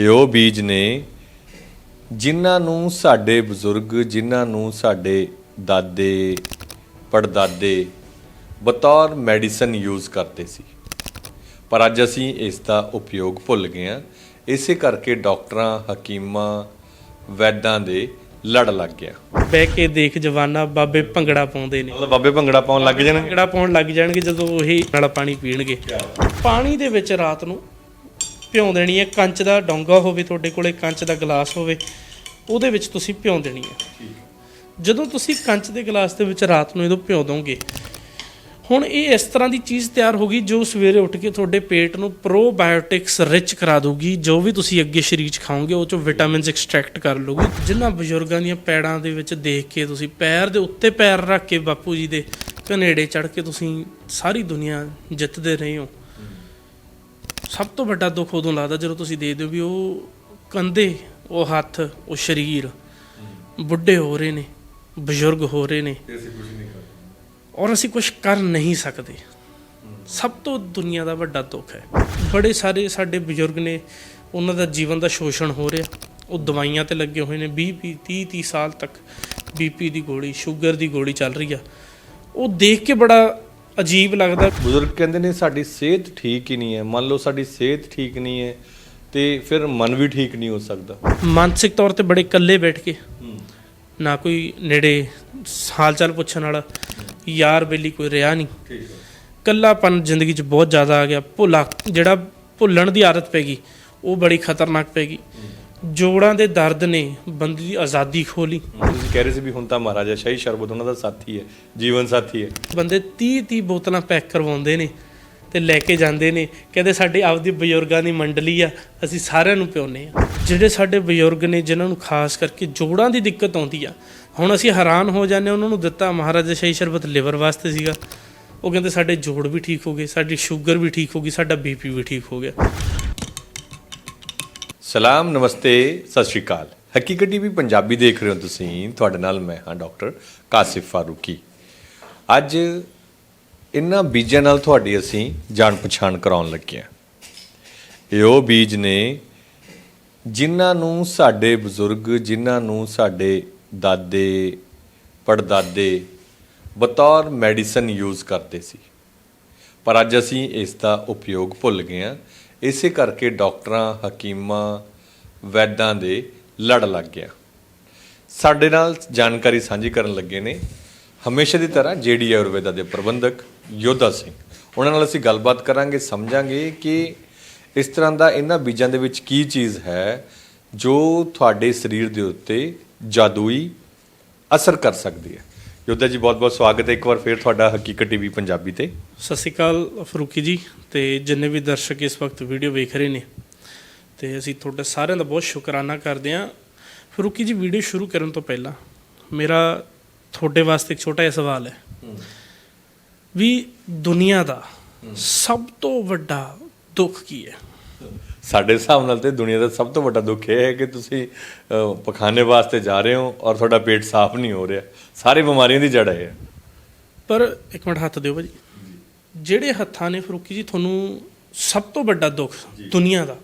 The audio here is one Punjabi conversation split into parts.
ਇਹ ਉਹ ਬੀਜ ਨੇ ਜਿਨ੍ਹਾਂ ਨੂੰ ਸਾਡੇ ਬਜ਼ੁਰਗ ਜਿਨ੍ਹਾਂ ਨੂੰ ਸਾਡੇ ਦਾਦੇ ਪੜਦਾਦੇ ਬਤੌਰ ਮੈਡੀਸਨ ਯੂਜ਼ ਕਰਦੇ ਸੀ। ਪਰ ਅੱਜ ਅਸੀਂ ਇਸ ਦਾ ਉਪਯੋਗ ਭੁੱਲ ਗਏ ਹਾਂ। ਇਸੇ ਕਰਕੇ ਡਾਕਟਰਾਂ ਹਕੀਮਾਂ ਵੈਦਾਂ ਦੇ ਲੜ ਲੱਗ ਗਿਆ ਬਹਿ ਕੇ ਦੇਖ ਜਵਾਨਾ ਬਾਬੇ ਭੰਗੜਾ ਪਾਉਂਦੇ ਨੇ। ਮਤਲਬ ਬਾਬੇ ਭੰਗੜਾ ਪਾਉਣ ਲੱਗ ਜਾਣ। ਭੰਗੜਾ ਪਾਉਣ ਲੱਗ ਜਾਣਗੇ ਜਦੋਂ ਉਹੀ ਨਾਲ ਪਾਣੀ ਪੀਣਗੇ। ਪਾਣੀ ਦੇ ਵਿੱਚ ਰਾਤ ਨੂੰ ਭਿਉਂ ਦੇਣੀ ਹੈ। ਕੰਚ ਦਾ ਡੋਂਗਾ ਹੋਵੇ ਤੁਹਾਡੇ ਕੋਲੇ ਕੰਚ ਦਾ ਗਲਾਸ ਹੋਵੇ ਉਹਦੇ ਵਿੱਚ ਤੁਸੀਂ ਭਿਉਂ ਦੇਣੀ ਹੈ। ਜਦੋਂ ਤੁਸੀਂ ਕੰਚ ਦੇ ਗਲਾਸ ਦੇ ਵਿੱਚ ਰਾਤ ਨੂੰ ਇਹਦੋਂ ਭਿਉਂ ਦੋਗੇ ਹੁਣ ਇਹ ਇਸ ਤਰ੍ਹਾਂ ਦੀ ਚੀਜ਼ ਤਿਆਰ ਹੋ ਗਈ ਜੋ ਸਵੇਰੇ ਉੱਠ ਕੇ ਤੁਹਾਡੇ ਪੇਟ ਨੂੰ ਪ੍ਰੋਬਾਇਓਟਿਕਸ ਰਿਚ ਕਰਾ ਦੂਗੀ ਜੋ ਵੀ ਤੁਸੀਂ ਅੱਗੇ ਸਰੀਰ 'ਚ ਖਾਓਗੇ ਉਹ ਚੋਂ ਵਿਟਾਮਿਨਸ ਐਕਸਟ੍ਰੈਕਟ ਕਰ ਲੂਗੀ ਜਿਨ੍ਹਾਂ ਬਜ਼ੁਰਗਾਂ ਦੀਆਂ ਪੈੜਾਂ ਦੇ ਵਿੱਚ ਦੇਖ ਕੇ ਤੁਸੀਂ ਪੈਰ ਦੇ ਉੱਤੇ ਪੈਰ ਰੱਖ ਕੇ ਬਾਪੂ ਜੀ ਦੇ ਕਨੇੜੇ ਚੜ ਕੇ ਤੁਸੀਂ ਸਾਰੀ ਦੁਨੀਆ ਜਿੱਤਦੇ ਰਹੇ ਹੋ। ਸਭ ਤੋਂ ਵੱਡਾ ਦੁੱਖ ਉਦੋਂ ਲੱਗਦਾ ਜਦੋਂ ਤੁਸੀਂ ਦੇਖਦੇ ਹੋ ਵੀ ਉਹ ਕੰਧੇ ਉਹ ਹੱਥ ਉਹ ਸਰੀਰ ਬੁੱਢੇ ਹੋ ਰਹੇ ਨੇ ਬਜ਼ੁਰਗ ਹੋ ਰਹੇ ਨੇ। ਔਰ ਅਸੀਂ ਕੁਝ ਕਰ ਨਹੀਂ ਸਕਦੇ। ਸਭ ਤੋਂ ਦੁਨੀਆ ਦਾ ਵੱਡਾ ਦੁੱਖ ਹੈ। ਬੜੇ ਸਾਰੇ ਸਾਡੇ ਬਜ਼ੁਰਗ ਨੇ ਉਹਨਾਂ ਦਾ ਜੀਵਨ ਦਾ ਸ਼ੋਸ਼ਣ ਹੋ ਰਿਹਾ। ਉਹ ਦਵਾਈਆਂ ਤੇ ਲੱਗੇ ਹੋਏ ਨੇ। 20 ਵੀਹ 30 30 ਸਾਲ ਤੱਕ ਬੀਪੀ ਦੀ ਗੋਲੀ ਸ਼ੂਗਰ ਦੀ ਗੋਲੀ ਚੱਲ ਰਹੀ ਆ। ਉਹ ਦੇਖ ਕੇ ਬੜਾ ਅਜੀਬ ਲੱਗਦਾ। ਬਜ਼ੁਰਗ ਕਹਿੰਦੇ ਨੇ ਸਾਡੀ ਸਿਹਤ ਠੀਕ ਹੀ ਨਹੀਂ ਹੈ। ਮੰਨ ਲਓ ਸਾਡੀ ਸਿਹਤ ਠੀਕ ਨਹੀਂ ਹੈ ਤੇ ਫਿਰ ਮਨ ਵੀ ਠੀਕ ਨਹੀਂ ਹੋ ਸਕਦਾ। ਮਾਨਸਿਕ ਤੌਰ ਤੇ ਬੜੇ ਇਕੱਲੇ ਬੈਠ ਕੇ ਨਾ ਕੋਈ ਨੇੜੇ ਹਾਲ ਚਾਲ ਪੁੱਛਣ ਵਾਲਾ ਯਾਰ ਬੇਲੀ ਕੋਈ ਰਿਹਾ ਨਹੀਂ। ਠੀਕ ਹੈ। ਕੱਲਾਪਨ ਜ਼ਿੰਦਗੀ 'ਚ ਬਹੁਤ ਜ਼ਿਆਦਾ ਆ ਗਿਆ। ਭੁੱਲਾ ਜਿਹੜਾ ਭੁੱਲਣ ਦੀ ਆਦਤ ਪੈ ਗਈ ਉਹ ਬੜੀ ਖਤਰਨਾਕ ਪੈ ਗਈ। ਜੋੜਾਂ ਦੇ ਦਰਦ ਨੇ ਬੰਦੇ ਦੀ ਆਜ਼ਾਦੀ ਖੋਲੀ। ਤੁਸੀਂ ਕਹਿ ਰਹੇ ਸੀ ਵੀ ਹੁਣ ਤਾਂ ਮਹਾਰਾਜਾ ਸ਼ਾਹੀ ਸ਼ਰਬਤ ਉਹਨਾਂ ਦਾ ਸਾਥੀ ਹੈ ਜੀਵਨ ਸਾਥੀ ਹੈ। ਬੰਦੇ 30 30 ਬੋਤਲਾਂ ਪੈਕ ਕਰਵਾਉਂਦੇ ਨੇ ਤੇ ਲੈ ਕੇ ਜਾਂਦੇ ਨੇ। ਕਹਿੰਦੇ ਸਾਡੇ ਆਪਦੀ ਬਜ਼ੁਰਗਾਂ ਦੀ ਮੰਡਲੀ ਆ ਅਸੀਂ ਸਾਰਿਆਂ ਨੂੰ ਪਿਉਨੇ ਆ ਜਿਹੜੇ ਸਾਡੇ ਬਜ਼ੁਰਗ ਨੇ ਜਿਨ੍ਹਾਂ ਨੂੰ ਖਾਸ ਕਰਕੇ ਜੋੜਾਂ ਦੀ ਦਿੱਕਤ ਆਉਂਦੀ ਆ ਹੁਣ ਅਸੀਂ ਹੈਰਾਨ ਹੋ ਜਾਂਦੇ ਉਹਨਾਂ ਨੂੰ ਦਿੱਤਾ ਮਹਾਰਾਜਾ ਸ਼ਾਹੀ ਸ਼ਰਬਤ ਲਿਵਰ ਵਾਸਤੇ ਸੀਗਾ। ਉਹ ਕਹਿੰਦੇ ਸਾਡੇ ਜੋੜ ਵੀ ਠੀਕ ਹੋ ਗਏ ਸਾਡੀ ਸ਼ੂਗਰ ਵੀ ਠੀਕ ਹੋ ਗਈ ਸਾਡਾ ਬੀਪੀ ਵੀ ਠੀਕ ਹੋ ਗਿਆ। ਸਲਾਮ, ਨਮਸਤੇ, ਸਤਿ ਸ਼੍ਰੀ ਅਕਾਲ। ਹਕੀਕਤ ਟੀਵੀ ਪੰਜਾਬੀ ਦੇਖ ਰਹੇ ਹੋ ਤੁਸੀਂ। ਤੁਹਾਡੇ ਨਾਲ ਮੈਂ ਹਾਂ ਡਾਕਟਰ ਕਾਸਿਫ ਫਾਰੂਕੀ। ਅੱਜ ਇਹਨਾਂ ਬੀਜਾਂ ਨਾਲ ਤੁਹਾਡੀ ਅਸੀਂ ਜਾਣ ਪਛਾਣ ਕਰਾਉਣ ਲੱਗੇ ਹਾਂ। ਇਹ ਉਹ ਬੀਜ ਨੇ ਜਿਨ੍ਹਾਂ ਨੂੰ ਸਾਡੇ ਬਜ਼ੁਰਗ, ਜਿਨ੍ਹਾਂ ਨੂੰ ਸਾਡੇ ਦਾਦੇ, ਪੜਦਾਦੇ ਬਤੌਰ ਮੈਡੀਸਨ ਯੂਜ਼ ਕਰਦੇ ਸੀ। ਪਰ ਅੱਜ ਅਸੀਂ ਇਸ ਦਾ ਉਪਯੋਗ ਭੁੱਲ ਗਏ ਹਾਂ। ਇਸੇ ਕਰਕੇ ਡਾਕਟਰਾਂ, ਹਕੀਮਾਂ, ਵੈਦਾਂ ਦੇ ਲੜ ਲੱਗ ਗਿਆ ਸਾਡੇ ਨਾਲ ਜਾਣਕਾਰੀ ਸਾਂਝੀ ਕਰਨ ਲੱਗੇ ਨੇ ਹਮੇਸ਼ਾ ਦੀ ਤਰ੍ਹਾਂ ਜੇਡੀ ਆਯੁਰਵੇਦਾ ਦੇ ਪ੍ਰਬੰਧਕ ਯੋਧਾ ਸਿੰਘ। ਉਹਨਾਂ ਨਾਲ ਅਸੀਂ ਗੱਲਬਾਤ ਕਰਾਂਗੇ, ਸਮਝਾਂਗੇ ਕਿ ਇਸ ਤਰ੍ਹਾਂ ਦਾ ਇਹਨਾਂ ਬੀਜਾਂ ਦੇ ਵਿੱਚ ਕੀ ਚੀਜ਼ ਹੈ ਜੋ ਤੁਹਾਡੇ ਸਰੀਰ ਦੇ ਉੱਤੇ ਜਾਦੂਈ ਅਸਰ ਕਰ ਸਕਦੀ ਹੈ। ਯੋਧਾ ਜੀ ਬਹੁਤ-ਬਹੁਤ ਸਵਾਗਤ ਹੈ। ਇੱਕ ਵਾਰ ਫੇਰ ਤੁਹਾਡਾ ਹਕੀਕਤ ਟੀਵੀ ਪੰਜਾਬੀ ਤੇ। ਸਤਿ ਸ਼੍ਰੀ ਅਕਾਲ ਫਰੂਕੀ ਜੀ ਤੇ ਜਿੰਨੇ ਵੀ ਦਰਸ਼ਕ ਇਸ ਵਕਤ ਵੀਡੀਓ ਵੇਖ ਰਹੇ ਨੇ ਤੇ ਅਸੀਂ ਤੁਹਾਡੇ ਸਾਰਿਆਂ ਦਾ ਬਹੁਤ ਸ਼ੁਕਰਾਨਾ ਕਰਦੇ ਹਾਂ। ਫਰੂਕੀ ਜੀ ਵੀਡੀਓ ਸ਼ੁਰੂ ਕਰਨ ਤੋਂ ਪਹਿਲਾਂ ਮੇਰਾ ਤੁਹਾਡੇ ਵਾਸਤੇ ਇੱਕ ਛੋਟਾ ਜਿਹਾ ਸਵਾਲ ਹੈ ਵੀ ਦੁਨੀਆ ਦਾ ਸਭ ਤੋਂ ਵੱਡਾ ਦੁੱਖ ਕੀ ਹੈ? ਸਾਡੇ ਹਿਸਾਬ ਨਾਲ ਤੇ ਦੁਨੀਆ ਦਾ ਸਭ ਤੋਂ ਵੱਡਾ ਦੁੱਖ ਇਹ ਹੈ ਕਿ ਤੁਸੀਂ ਪਖਾਨੇ ਵਾਸਤੇ ਜਾ ਰਹੇ ਹੋ ਔਰ ਤੁਹਾਡਾ ਪੇਟ ਸਾਫ਼ ਨਹੀਂ ਹੋ ਰਿਹਾ। ਸਾਰੀ ਬਿਮਾਰੀਆਂ ਦੀ ਜੜ ਹੈ। ਪਰ ਇੱਕ ਮਿੰਟ ਹੱਥ ਦਿਓ ਭਾਜੀ। ਜਿਹੜੇ ਹੱਥਾਂ ਨੇ ਫਰੂਕੀ ਜੀ ਤੁਹਾਨੂੰ ਸਭ ਤੋਂ ਵੱਡਾ ਦੁੱਖ ਦੁਨੀਆ ਦਾ।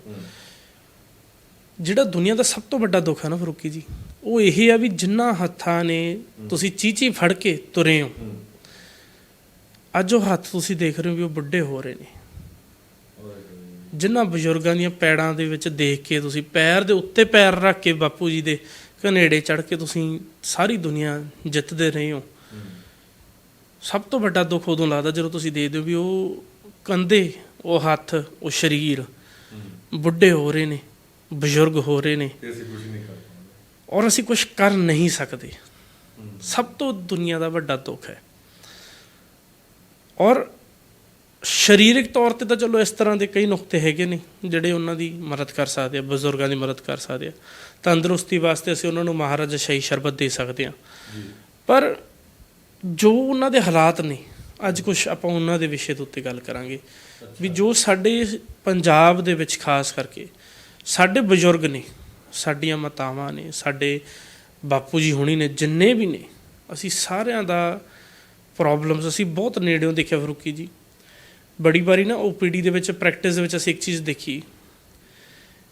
ਜਿਹੜਾ ਦੁਨੀਆ ਦਾ ਸਭ ਤੋਂ ਵੱਡਾ ਦੁੱਖ ਹੈ ਨਾ ਫਰੂਕੀ ਜੀ ਉਹ ਇਹ ਆ ਵੀ ਜਿੰਨਾ ਹੱਥਾਂ ਨੇ ਤੁਸੀਂ ਚੀਚੀ ਫੜ ਕੇ ਤੁਰੇ ਹੋ। ਅੱਜ ਉਹ ਹੱਥ ਤੁਸੀਂ ਦੇਖ ਰਹੇ ਹੋ ਵੀ ਉਹ ਬੁੱਢੇ ਹੋ ਰਹੇ ਨੇ। ਜਿਨ੍ਹਾਂ ਬਜ਼ੁਰਗਾਂ ਦੀਆਂ ਪੈੜਾਂ ਦੇ ਵਿੱਚ ਦੇਖ ਕੇ ਤੁਸੀਂ ਪੈਰ ਦੇ ਉੱਤੇ ਪੈਰ ਰੱਖ ਕੇ ਬਾਪੂ ਜੀ ਦੇ ਕਨੇੜੇ ਚੜ ਕੇ ਤੁਸੀਂ ਸਾਰੀ ਦੁਨੀਆ ਜਿੱਤਦੇ ਰਹੇ ਹੋ। ਸਭ ਤੋਂ ਵੱਡਾ ਦੁੱਖ ਉਦੋਂ ਲੱਗਦਾ ਜਦੋਂ ਤੁਸੀਂ ਦੇਖਦੇ ਹੋ ਵੀ ਉਹ ਕੰਧੇ ਉਹ ਹੱਥ ਉਹ ਸਰੀਰ ਬੁੱਢੇ ਹੋ ਰਹੇ ਨੇ ਬਜ਼ੁਰਗ ਹੋ ਰਹੇ ਨੇ। ਔਰ ਅਸੀਂ ਕੁਝ ਕਰ ਨਹੀਂ ਸਕਦੇ। ਸਭ ਤੋਂ ਦੁਨੀਆ ਦਾ ਵੱਡਾ ਦੁੱਖ ਹੈ। ਔਰ ਸਰੀਰਕ ਤੌਰ ਤੇ ਤਾਂ ਚਲੋ ਇਸ ਤਰ੍ਹਾਂ ਦੇ ਕਈ ਨੁਕਤੇ ਹੈਗੇ ਨੇ ਜਿਹੜੇ ਉਹਨਾਂ ਦੀ ਮਦਦ ਕਰ ਸਕਦੇ ਆ ਬਜ਼ੁਰਗਾਂ ਦੀ ਮਦਦ ਕਰ ਸਕਦੇ ਆ। ਤੰਦਰੁਸਤੀ ਵਾਸਤੇ ਅਸੀਂ ਉਹਨਾਂ ਨੂੰ ਮਹਾਰਾਜਾ ਸ਼ਾਹੀ ਸ਼ਰਬਤ ਦੇ ਸਕਦੇ ਆ। ਪਰ ਜੋ ਉਹਨਾਂ ਦੇ ਹਾਲਾਤ ਨੇ ਅੱਜ ਕੁਝ ਆਪਾਂ ਉਹਨਾਂ ਦੇ ਵਿਸ਼ੇ ਦੇ ਉੱਤੇ ਗੱਲ ਕਰਾਂਗੇ। ਵੀ ਜੋ ਸਾਡੇ ਪੰਜਾਬ ਦੇ ਵਿੱਚ ਖਾਸ ਕਰਕੇ ਸਾਡੇ ਬਜ਼ੁਰਗ ਨੇ ਸਾਡੀਆਂ ਮਾਤਾਵਾਂ ਨੇ ਸਾਡੇ ਬਾਪੂ ਜੀ ਹੁਣੀ ਨੇ ਜਿੰਨੇ ਵੀ ਨੇ ਅਸੀਂ ਸਾਰਿਆਂ ਦਾ ਪ੍ਰੋਬਲਮਸ ਅਸੀਂ ਬਹੁਤ ਨੇੜਿਓਂ ਦੇਖਿਆ ਫਰੂਕੀ ਜੀ। ਬੜੀ ਵਾਰੀ ਨਾ ਓਪੀਡੀ ਦੇ ਵਿੱਚ ਪ੍ਰੈਕਟਿਸ ਦੇ ਵਿੱਚ ਅਸੀਂ ਇੱਕ ਚੀਜ਼ ਦੇਖੀ।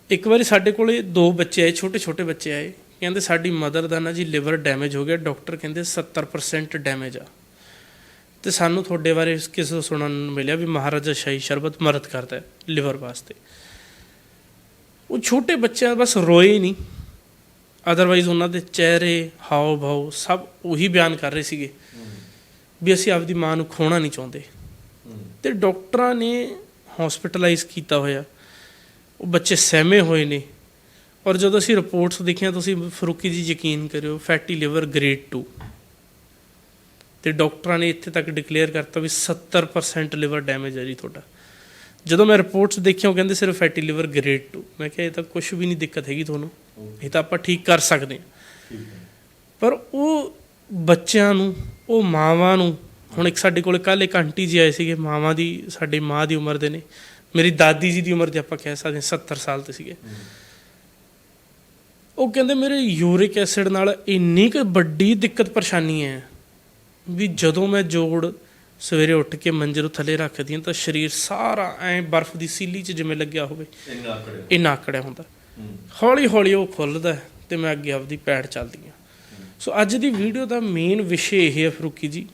ਇੱਕ ਵਾਰੀ ਸਾਡੇ ਕੋਲੇ ਦੋ ਬੱਚੇ ਆਏ ਛੋਟੇ ਛੋਟੇ ਬੱਚੇ ਆਏ। ਕਹਿੰਦੇ ਸਾਡੀ ਮਦਰ ਦਾ ਨਾ ਜੀ ਲਿਵਰ ਡੈਮੇਜ ਹੋ ਗਿਆ ਡਾਕਟਰ ਕਹਿੰਦੇ 70% ਡੈਮੇਜ ਆ। ਤੇ ਸਾਨੂੰ ਤੁਹਾਡੇ ਬਾਰੇ ਕਿਸੇ ਤੋਂ ਸੁਣਨ ਨੂੰ ਮਿਲਿਆ ਵੀ ਮਹਾਰਾਜਾ ਸ਼ਾਹੀ ਸ਼ਰਬਤ ਮਦਦ ਕਰਦਾ ਹੈ ਲਿਵਰ ਵਾਸਤੇ। ਉਹ ਛੋਟੇ ਬੱਚਿਆਂ ਬਸ ਰੋਏ ਨਹੀਂ। ਅਦਰਵਾਈਜ਼ ਉਹਨਾਂ ਦੇ ਚਿਹਰੇ ਹਾਵ ਭਾਵ ਸਭ ਉਹੀ ਬਿਆਨ ਕਰ ਰਹੇ ਸੀਗੇ। ਵੀ ਅਸੀਂ ਆਪਦੀ ਮਾਂ ਨੂੰ ਖੋਣਾ ਨਹੀਂ ਚਾਹੁੰਦੇ। ਤੇ ਡਾਕਟਰਾਂ ਨੇ ਹਸਪੀਟਲਾਈਜ਼ ਕੀਤਾ ਹੋਇਆ। ਉਹ ਬੱਚੇ ਸਹਿਮੇ ਹੋਏ ਨੇ। ਔਰ ਜਦੋਂ ਅਸੀਂ ਰਿਪੋਰਟਸ ਦੇਖੀਆਂ ਤੁਸੀਂ ਫਰੂਕੀ ਜੀ ਯਕੀਨ ਕਰਿਓ ਫੈਟੀ ਲਿਵਰ ਗ੍ਰੇਡ 2 ਤੇ ਡਾਕਟਰਾਂ ਨੇ ਇੱਥੇ ਤੱਕ ਡਿਕਲੇਅਰ ਕਰਤਾ ਵੀ 70% ਲਿਵਰ ਡੈਮੇਜ ਹੈ ਜੀ ਤੁਹਾਡਾ। ਜਦੋਂ ਮੈਂ ਰਿਪੋਰਟਸ ਦੇਖੀਆਂ ਉਹ ਕਹਿੰਦੇ ਸਿਰਫ ਫੈਟੀ ਲਿਵਰ ਗ੍ਰੇਡ 2 ਮੈਂ ਕਿਹਾ ਇਹ ਤਾਂ ਕੁਝ ਵੀ ਨਹੀਂ ਦਿੱਕਤ ਹੈਗੀ ਤੁਹਾਨੂੰ। ਇਹ ਤਾਂ ਆਪਾਂ ਠੀਕ ਕਰ ਸਕਦੇ ਹਾਂ। ਪਰ ਉਹ ਬੱਚਿਆਂ ਨੂੰ ਉਹ ਮਾਵਾਂ ਨੂੰ ਹੁਣ ਇੱਕ ਸਾਡੇ ਕੋਲ ਕੱਲ ਇੱਕ ਆਂਟੀ ਜੀ ਆਏ ਸੀਗੇ ਮਾਵਾਂ ਦੀ ਸਾਡੀ ਮਾਂ ਦੀ ਉਮਰ ਦੇ ਨੇ। ਮੇਰੀ ਦਾਦੀ ਜੀ ਦੀ ਉਮਰ ਦੇ ਆਪਾਂ ਕਹਿ ਸਕਦੇ ਹਾਂ 70 ਸਾਲ ਤੇ ਸੀਗੇ। ਉਹ ਕਹਿੰਦੇ ਮੇਰੇ ਯੂਰਿਕ ਐਸਿਡ ਨਾਲ ਇੰਨੀ ਕੁ ਵੱਡੀ ਦਿੱਕਤ ਪਰੇਸ਼ਾਨੀ ਹੈ ਵੀ ਜਦੋਂ ਮੈਂ ਜੋੜ ਸਵੇਰੇ ਉੱਠ ਕੇ ਮੰਜੇ ਨੂੰ ਥੱਲੇ ਰੱਖਦੀ ਹਾਂ ਤਾਂ ਸਰੀਰ ਸਾਰਾ ਐ ਬਰਫ਼ ਦੀ ਸੀਲੀ 'ਚ ਜਿਵੇਂ ਲੱਗਿਆ ਹੋਵੇ ਇੰਨਾ ਕੜਿਆ ਇਹ ਨਾਕੜਿਆ ਹੁੰਦਾ। ਹੌਲੀ ਹੌਲੀ ਉਹ ਖੁੱਲਦਾ ਤੇ ਮੈਂ ਅੱਗੇ ਆਪਦੀ ਪੈੜ ਚੱਲਦੀ ਹਾਂ। ਸੋ ਅੱਜ ਦੀ ਵੀਡੀਓ ਦਾ ਮੇਨ ਵਿਸ਼ੇ ਇਹ ਹੈ ਫਰੂਕੀ ਜੀ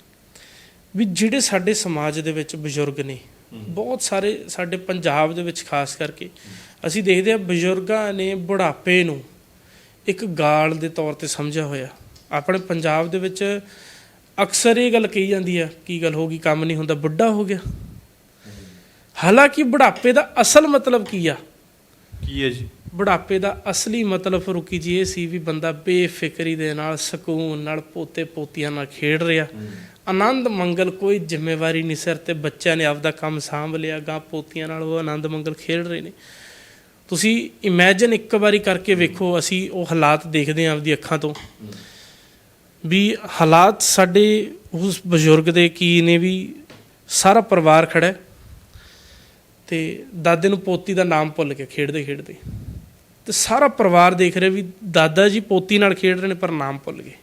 ਵੀ ਜਿਹੜੇ ਸਾਡੇ ਸਮਾਜ ਦੇ ਵਿੱਚ ਬਜ਼ੁਰਗ ਨੇ ਬਹੁਤ ਸਾਰੇ ਸਾਡੇ ਪੰਜਾਬ ਦੇ ਵਿੱਚ ਖਾਸ ਕਰਕੇ ਅਸੀਂ ਦੇਖਦੇ ਹਾਂ ਬਜ਼ੁਰਗਾਂ ਨੇ ਬੁਢਾਪੇ ਨੂੰ ਇੱਕ ਗਾਲ ਦੇ ਤੌਰ ਤੇ ਸਮਝਿਆ ਹੋਇਆ। ਆਪਣੇ ਪੰਜਾਬ ਦੇ ਵਿੱਚ ਅਕਸਰ ਇਹ ਗੱਲ ਕਹੀ ਜਾਂਦੀ ਆ ਕੀ ਗੱਲ ਹੋ ਗਈ ਕੰਮ ਨਹੀਂ ਹੁੰਦਾ ਬੁੱਢਾ ਹੋ ਗਿਆ। ਹਾਲਾਂਕਿ ਬੁਢਾਪੇ ਦਾ ਅਸਲ ਮਤਲਬ ਕੀ ਆ? ਕੀ ਹੈ ਜੀ? ਬੁਢਾਪੇ ਦਾ ਅਸਲੀ ਮਤਲਬ ਫਰੂਕੀ ਜੀ ਇਹ ਸੀ ਵੀ ਬੰਦਾ ਬੇਫਿਕਰੀ ਦੇ ਨਾਲ ਸਕੂਨ ਨਾਲ ਪੋਤੇ ਪੋਤੀਆਂ ਨਾਲ ਖੇਡ ਰਿਹਾ। ਆਨੰਦ ਮੰਗਲ ਕੋਈ ਜ਼ਿੰਮੇਵਾਰੀ ਨਹੀਂ ਸਿਰ ਤੇ। ਬੱਚਿਆਂ ਨੇ ਆਪਦਾ ਕੰਮ ਸਾਂਭ ਲਿਆ, ਗਾਂ ਪੋਤੀਆਂ ਨਾਲ ਉਹ ਆਨੰਦ ਮੰਗਲ ਖੇਡ ਰਹੇ ਨੇ। ਤੁਸੀਂ ਇਮੇਜਿਨ ਇੱਕ ਵਾਰੀ ਕਰਕੇ ਵੇਖੋ, ਅਸੀਂ ਉਹ ਹਾਲਾਤ ਦੇਖਦੇ ਹਾਂ ਆਪਦੀ ਅੱਖਾਂ ਤੋਂ। ਵੀ ਹਾਲਾਤ ਸਾਡੇ ਉਸ ਬਜ਼ੁਰਗ ਦੇ ਕੀ ਨੇ ਵੀ, ਸਾਰਾ ਪਰਿਵਾਰ ਖੜਾ ਹੈ। ਤੇ ਦਾਦੇ ਨੂੰ ਪੋਤੀ ਦਾ ਨਾਮ ਭੁੱਲ ਕੇ ਖੇਡਦੇ ਖੇਡਦੇ। ਤੇ ਸਾਰਾ ਪਰਿਵਾਰ ਦੇਖ ਰਿਹਾ ਵੀ ਦਾਦਾ ਜੀ ਪੋਤੀ ਨਾਲ ਖੇਡ ਰਹੇ ਨੇ ਪਰ ਨਾਮ ਭੁੱਲ ਗਏ।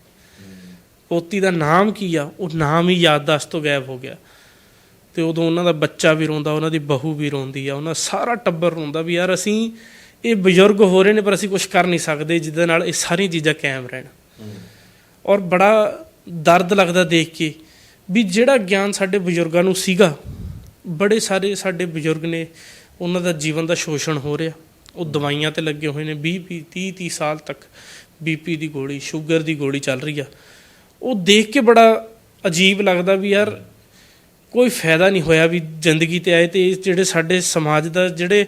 ਪੋਤੀ ਦਾ ਨਾਮ ਕੀ ਆ? ਉਹ ਨਾਮ ਹੀ ਯਾਦਦਾਸ਼ਤ ਤੋਂ ਗਾਇਬ ਹੋ ਗਿਆ। ਤੇ ਉਦੋਂ ਉਹਨਾਂ ਦਾ ਬੱਚਾ ਵੀ ਰੋਂਦਾ ਉਹਨਾਂ ਦੀ ਬਹੂ ਵੀ ਰੋਂਦੀ ਆ ਉਹਨਾਂ ਸਾਰਾ ਟੱਬਰ ਰੋਂਦਾ ਵੀ ਯਾਰ ਅਸੀਂ ਇਹ ਬਜ਼ੁਰਗ ਹੋ ਰਹੇ ਨੇ ਪਰ ਅਸੀਂ ਕੁਝ ਕਰ ਨਹੀਂ ਸਕਦੇ ਜਿਹਦੇ ਨਾਲ ਇਹ ਸਾਰੀਆਂ ਚੀਜ਼ਾਂ ਕਾਇਮ ਰਹਿਣ। ਔਰ ਬੜਾ ਦਰਦ ਲੱਗਦਾ ਦੇਖ ਕੇ ਵੀ ਜਿਹੜਾ ਗਿਆਨ ਸਾਡੇ ਬਜ਼ੁਰਗਾਂ ਨੂੰ ਸੀਗਾ ਬੜੇ ਸਾਰੇ ਸਾਡੇ ਬਜ਼ੁਰਗ ਨੇ ਉਹਨਾਂ ਦਾ ਜੀਵਨ ਦਾ ਸ਼ੋਸ਼ਣ ਹੋ ਰਿਹਾ। ਉਹ ਦਵਾਈਆਂ ਤੇ ਲੱਗੇ ਹੋਏ ਨੇ 20 20 30 30 ਸਾਲ ਤੱਕ ਬੀਪੀ ਦੀ ਗੋਲੀ ਸ਼ੂਗਰ ਦੀ ਗੋਲੀ ਚੱਲ ਰਹੀ ਆ। ਉਹ ਦੇਖ ਕੇ ਬੜਾ ਅਜੀਬ ਲੱਗਦਾ ਵੀ ਯਾਰ ਕੋਈ ਫਾਇਦਾ ਨਹੀਂ ਹੋਇਆ ਵੀ ਜ਼ਿੰਦਗੀ ਤੇ ਆਏ ਤੇ ਜਿਹੜੇ ਸਾਡੇ ਸਮਾਜ ਦਾ, ਜਿਹੜੇ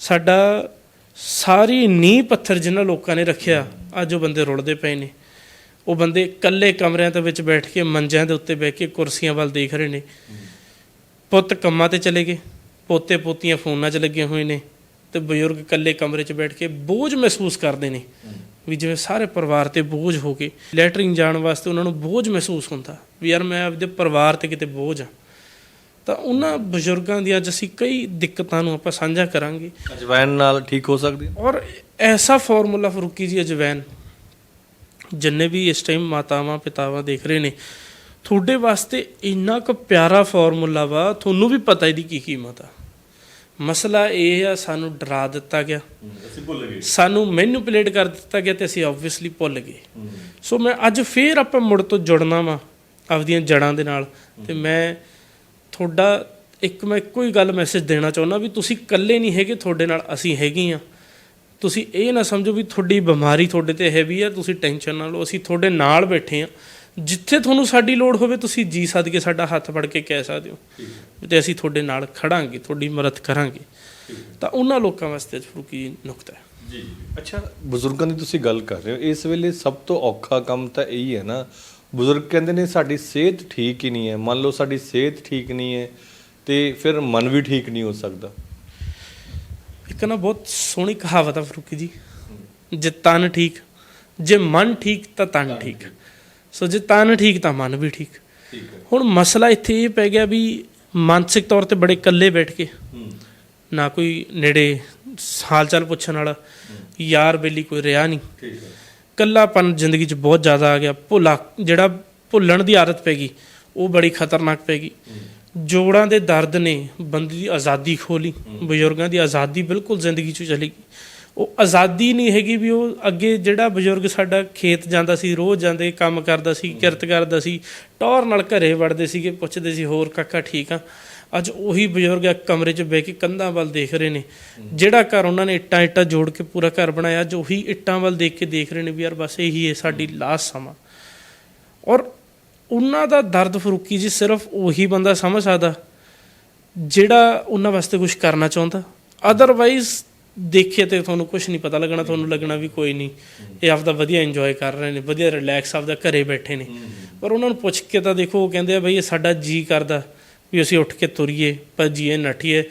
ਸਾਡਾ ਸਾਰੀ ਨੀਂਹ ਪੱਥਰ ਜਿਨ੍ਹਾਂ ਲੋਕਾਂ ਨੇ ਰੱਖਿਆ, ਅੱਜ ਉਹ ਬੰਦੇ ਰੁਲਦੇ ਪਏ ਨੇ। ਉਹ ਬੰਦੇ ਇਕੱਲੇ ਕਮਰਿਆਂ ਦੇ ਵਿੱਚ ਬੈਠ ਕੇ ਮੰਜਿਆਂ ਦੇ ਉੱਤੇ ਬਹਿ ਕੇ ਕੁਰਸੀਆਂ ਵੱਲ ਦੇਖ ਰਹੇ ਨੇ। ਪੁੱਤ ਕੰਮਾਂ ਤੇ ਚਲੇ ਗਏ, ਪੋਤੇ ਪੋਤੀਆਂ ਫੋਨਾਂ 'ਚ ਲੱਗੇ ਹੋਏ ਨੇ ਤੇ ਬਜ਼ੁਰਗ ਇਕੱਲੇ ਕਮਰੇ 'ਚ ਬੈਠ ਕੇ ਬੋਝ ਮਹਿਸੂਸ ਕਰਦੇ ਨੇ। ਵੀ ਜਿਵੇਂ ਸਾਰੇ ਪਰਿਵਾਰ ਤੇ ਬੋਝ ਹੋ ਕੇ ਲੈਟਰਿੰਗ ਜਾਣ ਵਾਸਤੇ ਉਹਨਾਂ ਨੂੰ ਬੋਝ ਮਹਿਸੂਸ ਹੁੰਦਾ ਵੀ ਯਾਰ ਮੈਂ ਆਪਦੇ ਪਰਿਵਾਰ ਤੇ ਕਿਤੇ ਬੋਝ ਆ। ਤਾਂ ਉਹਨਾਂ ਬਜ਼ੁਰਗਾਂ ਦੀਆਂ ਅੱਜ ਅਸੀਂ ਕਈ ਦਿੱਕਤਾਂ ਨੂੰ ਆਪਾਂ ਸਾਂਝਾ ਕਰਾਂਗੇ। ਅਜਵਾਇਨ ਨਾਲ ਠੀਕ ਹੋ ਸਕਦੀ ਔਰ ਐਸਾ ਫਾਰਮੂਲਾ ਫਰੂਕੀ ਜੀ ਅਜਵੈਨ? ਜਿੰਨੇ ਵੀ ਇਸ ਟਾਈਮ ਮਾਤਾਵਾਂ ਪਿਤਾਵਾਂ ਦੇਖ ਰਹੇ ਨੇ ਤੁਹਾਡੇ ਵਾਸਤੇ ਇੰਨਾ ਕੁ ਪਿਆਰਾ ਫਾਰਮੂਲਾ ਵਾ ਤੁਹਾਨੂੰ ਵੀ ਪਤਾ ਇਹਦੀ ਕੀ ਕੀਮਤ ਆ। ਮਸਲਾ ਇਹ ਆ ਸਾਨੂੰ ਡਰਾ ਦਿੱਤਾ ਗਿਆ। ਅਸੀਂ ਭੁੱਲ ਗਏ। ਸਾਨੂੰ ਮੈਨੂਪੂਲੇਟ ਕਰ ਦਿੱਤਾ ਗਿਆ ਤੇ ਅਸੀਂ ਆਬਵੀਅਸਲੀ ਭੁੱਲ ਗਏ। ਸੋ ਮੈਂ ਅੱਜ ਫੇਰ ਆਪਾਂ ਮੁੜ ਤੋਂ ਜੁੜਨਾ ਵਾ ਆਪਦੀਆਂ ਜੜਾਂ ਦੇ ਨਾਲ। ਤੇ ਮੈਂ ਤੁਹਾਡਾ ਇੱਕ ਮੈਂ ਇੱਕੋ ਹੀ ਗੱਲ ਮੈਸੇਜ ਦੇਣਾ ਚਾਹੁੰਦਾ ਵੀ ਤੁਸੀਂ ਇਕੱਲੇ ਨਹੀਂ ਹੈਗੇ ਤੁਹਾਡੇ ਨਾਲ ਅਸੀਂ ਹੈਗੇ ਆ। ਤੁਸੀਂ ਇਹ ਨਾ ਸਮਝੋ ਵੀ ਤੁਹਾਡੀ ਬਿਮਾਰੀ ਤੁਹਾਡੇ ਤੇ ਹੈਵੀ ਆ ਤੁਸੀਂ ਟੈਨਸ਼ਨ ਨਾ ਲਓ ਅਸੀਂ ਤੁਹਾਡੇ ਨਾਲ ਬੈਠੇ ਆ। ਜਿੱਥੇ ਤੁਹਾਨੂੰ ਸਾਡੀ ਲੋੜ ਹੋਵੇ ਤੁਸੀਂ ਜੀ ਸੱਦ ਕੇ ਸਾਡਾ ਹੱਥ ਫੜ ਕੇ ਕਹਿ ਸਕਦੇ ਹੋ। ਤੇ ਅਸੀਂ ਤੁਹਾਡੇ ਨਾਲ ਖੜਾਂਗੇ ਤੁਹਾਡੀ ਮਦਦ ਕਰਾਂਗੇ। ਤਾਂ ਉਹਨਾਂ ਲੋਕਾਂ ਵਾਸਤੇ ਫਰੂਕੀ ਨੁਕਤਾ ਹੈ। ਜੀ। ਅੱਛਾ ਬਜ਼ੁਰਗਾਂ ਦੀ ਤੁਸੀਂ ਗੱਲ ਕਰ ਰਹੇ ਹੋ। ਇਸ ਵੇਲੇ ਸਭ ਤੋਂ ਔਖਾ ਕੰਮ ਤਾਂ ਇਹੀ ਹੈ ਨਾ ਬਜ਼ੁਰਗ ਕਹਿੰਦੇ ਨੇ ਸਾਡੀ ਸਿਹਤ ਠੀਕ ਹੀ ਨਹੀਂ ਹੈ। ਮੰਨ ਲਓ ਸਾਡੀ ਸਿਹਤ ਠੀਕ ਨਹੀਂ ਹੈ ਤੇ ਫਿਰ ਮਨ ਵੀ ਠੀਕ ਨਹੀਂ ਹੋ ਸਕਦਾ। ਇੱਕ ਨਾ ਬਹੁਤ ਸੋਹਣੀ ਕਹਾਵਤ ਆ ਫਰੂਕੀ ਜੀ। ਜੇ ਤਨ ਠੀਕ ਜੇ ਮਨ ਠੀਕ ਤਾਂ ਤਨ ਠੀਕ। ਸੋ ਜੇ ਤਨ ਠੀਕ ਤਾਂ ਮਨ ਵੀ ਠੀਕ। ਠੀਕ ਹੈ। ਹੁਣ ਮਸਲਾ ਇੱਥੇ ਇਹ ਪੈ ਗਿਆ ਵੀ ਮਾਨਸਿਕ ਤੌਰ ਤੇ ਬੜੇ ਇਕੱਲੇ ਬੈਠ ਕੇ ਨਾ ਕੋਈ ਨੇੜੇ ਹਾਲ ਚਾਲ ਪੁੱਛਣ ਵਾਲਾ ਯਾਰ ਬੇਲੀ ਕੋਈ ਰਿਹਾ ਨਹੀਂ। ਠੀਕ ਹੈ। ਕੱਲਾਪਨ ਜ਼ਿੰਦਗੀ 'ਚ ਬਹੁਤ ਜ਼ਿਆਦਾ ਆ ਗਿਆ। ਭੁੱਲਾ ਜਿਹੜਾ ਭੁੱਲਣ ਦੀ ਆਦਤ ਪੈ ਗਈ ਉਹ ਬੜੀ ਖਤਰਨਾਕ ਪੈ ਗਈ। ਜੋੜਾਂ ਦੇ ਦਰਦ ਨੇ ਬੰਦੇ ਦੀ ਆਜ਼ਾਦੀ ਖੋਲੀ ਬਜ਼ੁਰਗਾਂ ਦੀ ਆਜ਼ਾਦੀ ਬਿਲਕੁਲ ਜ਼ਿੰਦਗੀ 'ਚੋਂ ਚਲੀ ਗਈ। ਉਹ ਆਜ਼ਾਦੀ ਨਹੀਂ ਹੈਗੀ ਵੀ ਉਹ ਅੱਗੇ ਜਿਹੜਾ ਬਜ਼ੁਰਗ ਸਾਡਾ ਖੇਤ ਜਾਂਦਾ ਸੀ, ਰੋਜ਼ ਜਾਂਦੇ, ਕੰਮ ਕਰਦਾ ਸੀ, ਕਿਰਤ ਕਰਦਾ ਸੀ ਟੌਰ ਨਾਲ ਘਰੇ ਵੜਦੇ ਸੀਗੇ, ਪੁੱਛਦੇ ਸੀ, ਹੋਰ ਕਾਕਾ, ਠੀਕ ਆ? ਅੱਜ ਉਹੀ ਬਜ਼ੁਰਗ ਇੱਕ ਕਮਰੇ 'ਚ ਬਹਿ ਕੇ ਕੰਧਾਂ ਵੱਲ ਦੇਖ ਰਹੇ ਨੇ। ਜਿਹੜਾ ਘਰ ਉਹਨਾਂ ਨੇ ਇੱਟਾਂ ਇੱਟਾਂ ਜੋੜ ਕੇ ਪੂਰਾ ਘਰ ਬਣਾਇਆ, ਅੱਜ ਉਹੀ ਇੱਟਾਂ ਵੱਲ ਦੇਖ ਕੇ ਦੇਖ ਰਹੇ ਨੇ ਵੀ ਯਾਰ ਬਸ ਇਹੀ ਹੈ ਸਾਡੀ ਲਾਸਟ ਸਮਾਂ। ਔਰ ਉਹਨਾਂ ਦਾ ਦਰਦ ਫਰੂਕੀ ਜੀ ਸਿਰਫ ਉਹੀ ਬੰਦਾ ਸਮਝ ਸਕਦਾ ਜਿਹੜਾ ਉਹਨਾਂ ਵਾਸਤੇ ਕੁਝ ਕਰਨਾ ਚਾਹੁੰਦਾ। ਅਦਰਵਾਈਜ਼ ਦੇਖੇ ਤੇ ਤੁਹਾਨੂੰ ਕੁਝ ਨਹੀਂ ਪਤਾ ਲੱਗਣਾ ਤੁਹਾਨੂੰ ਲੱਗਣਾ ਵੀ ਕੋਈ ਨਹੀਂ। ਇਹ ਆਪਦਾ ਵਧੀਆ ਇੰਜੋਏ ਕਰ ਰਹੇ ਨੇ ਵਧੀਆ ਰਿਲੈਕਸ ਆਪਦਾ ਘਰੇ ਬੈਠੇ ਨੇ। ਪਰ ਉਹਨਾਂ ਨੂੰ ਪੁੱਛ ਕੇ ਤਾਂ ਦੇਖੋ ਉਹ ਕਹਿੰਦੇ ਆ ਬਈ ਇਹ ਸਾਡਾ ਜੀ ਕਰਦਾ ਵੀ ਅਸੀਂ ਉੱਠ ਕੇ ਤੁਰੀਏ ਭੱਜੀਏ ਨੱਠੀਏ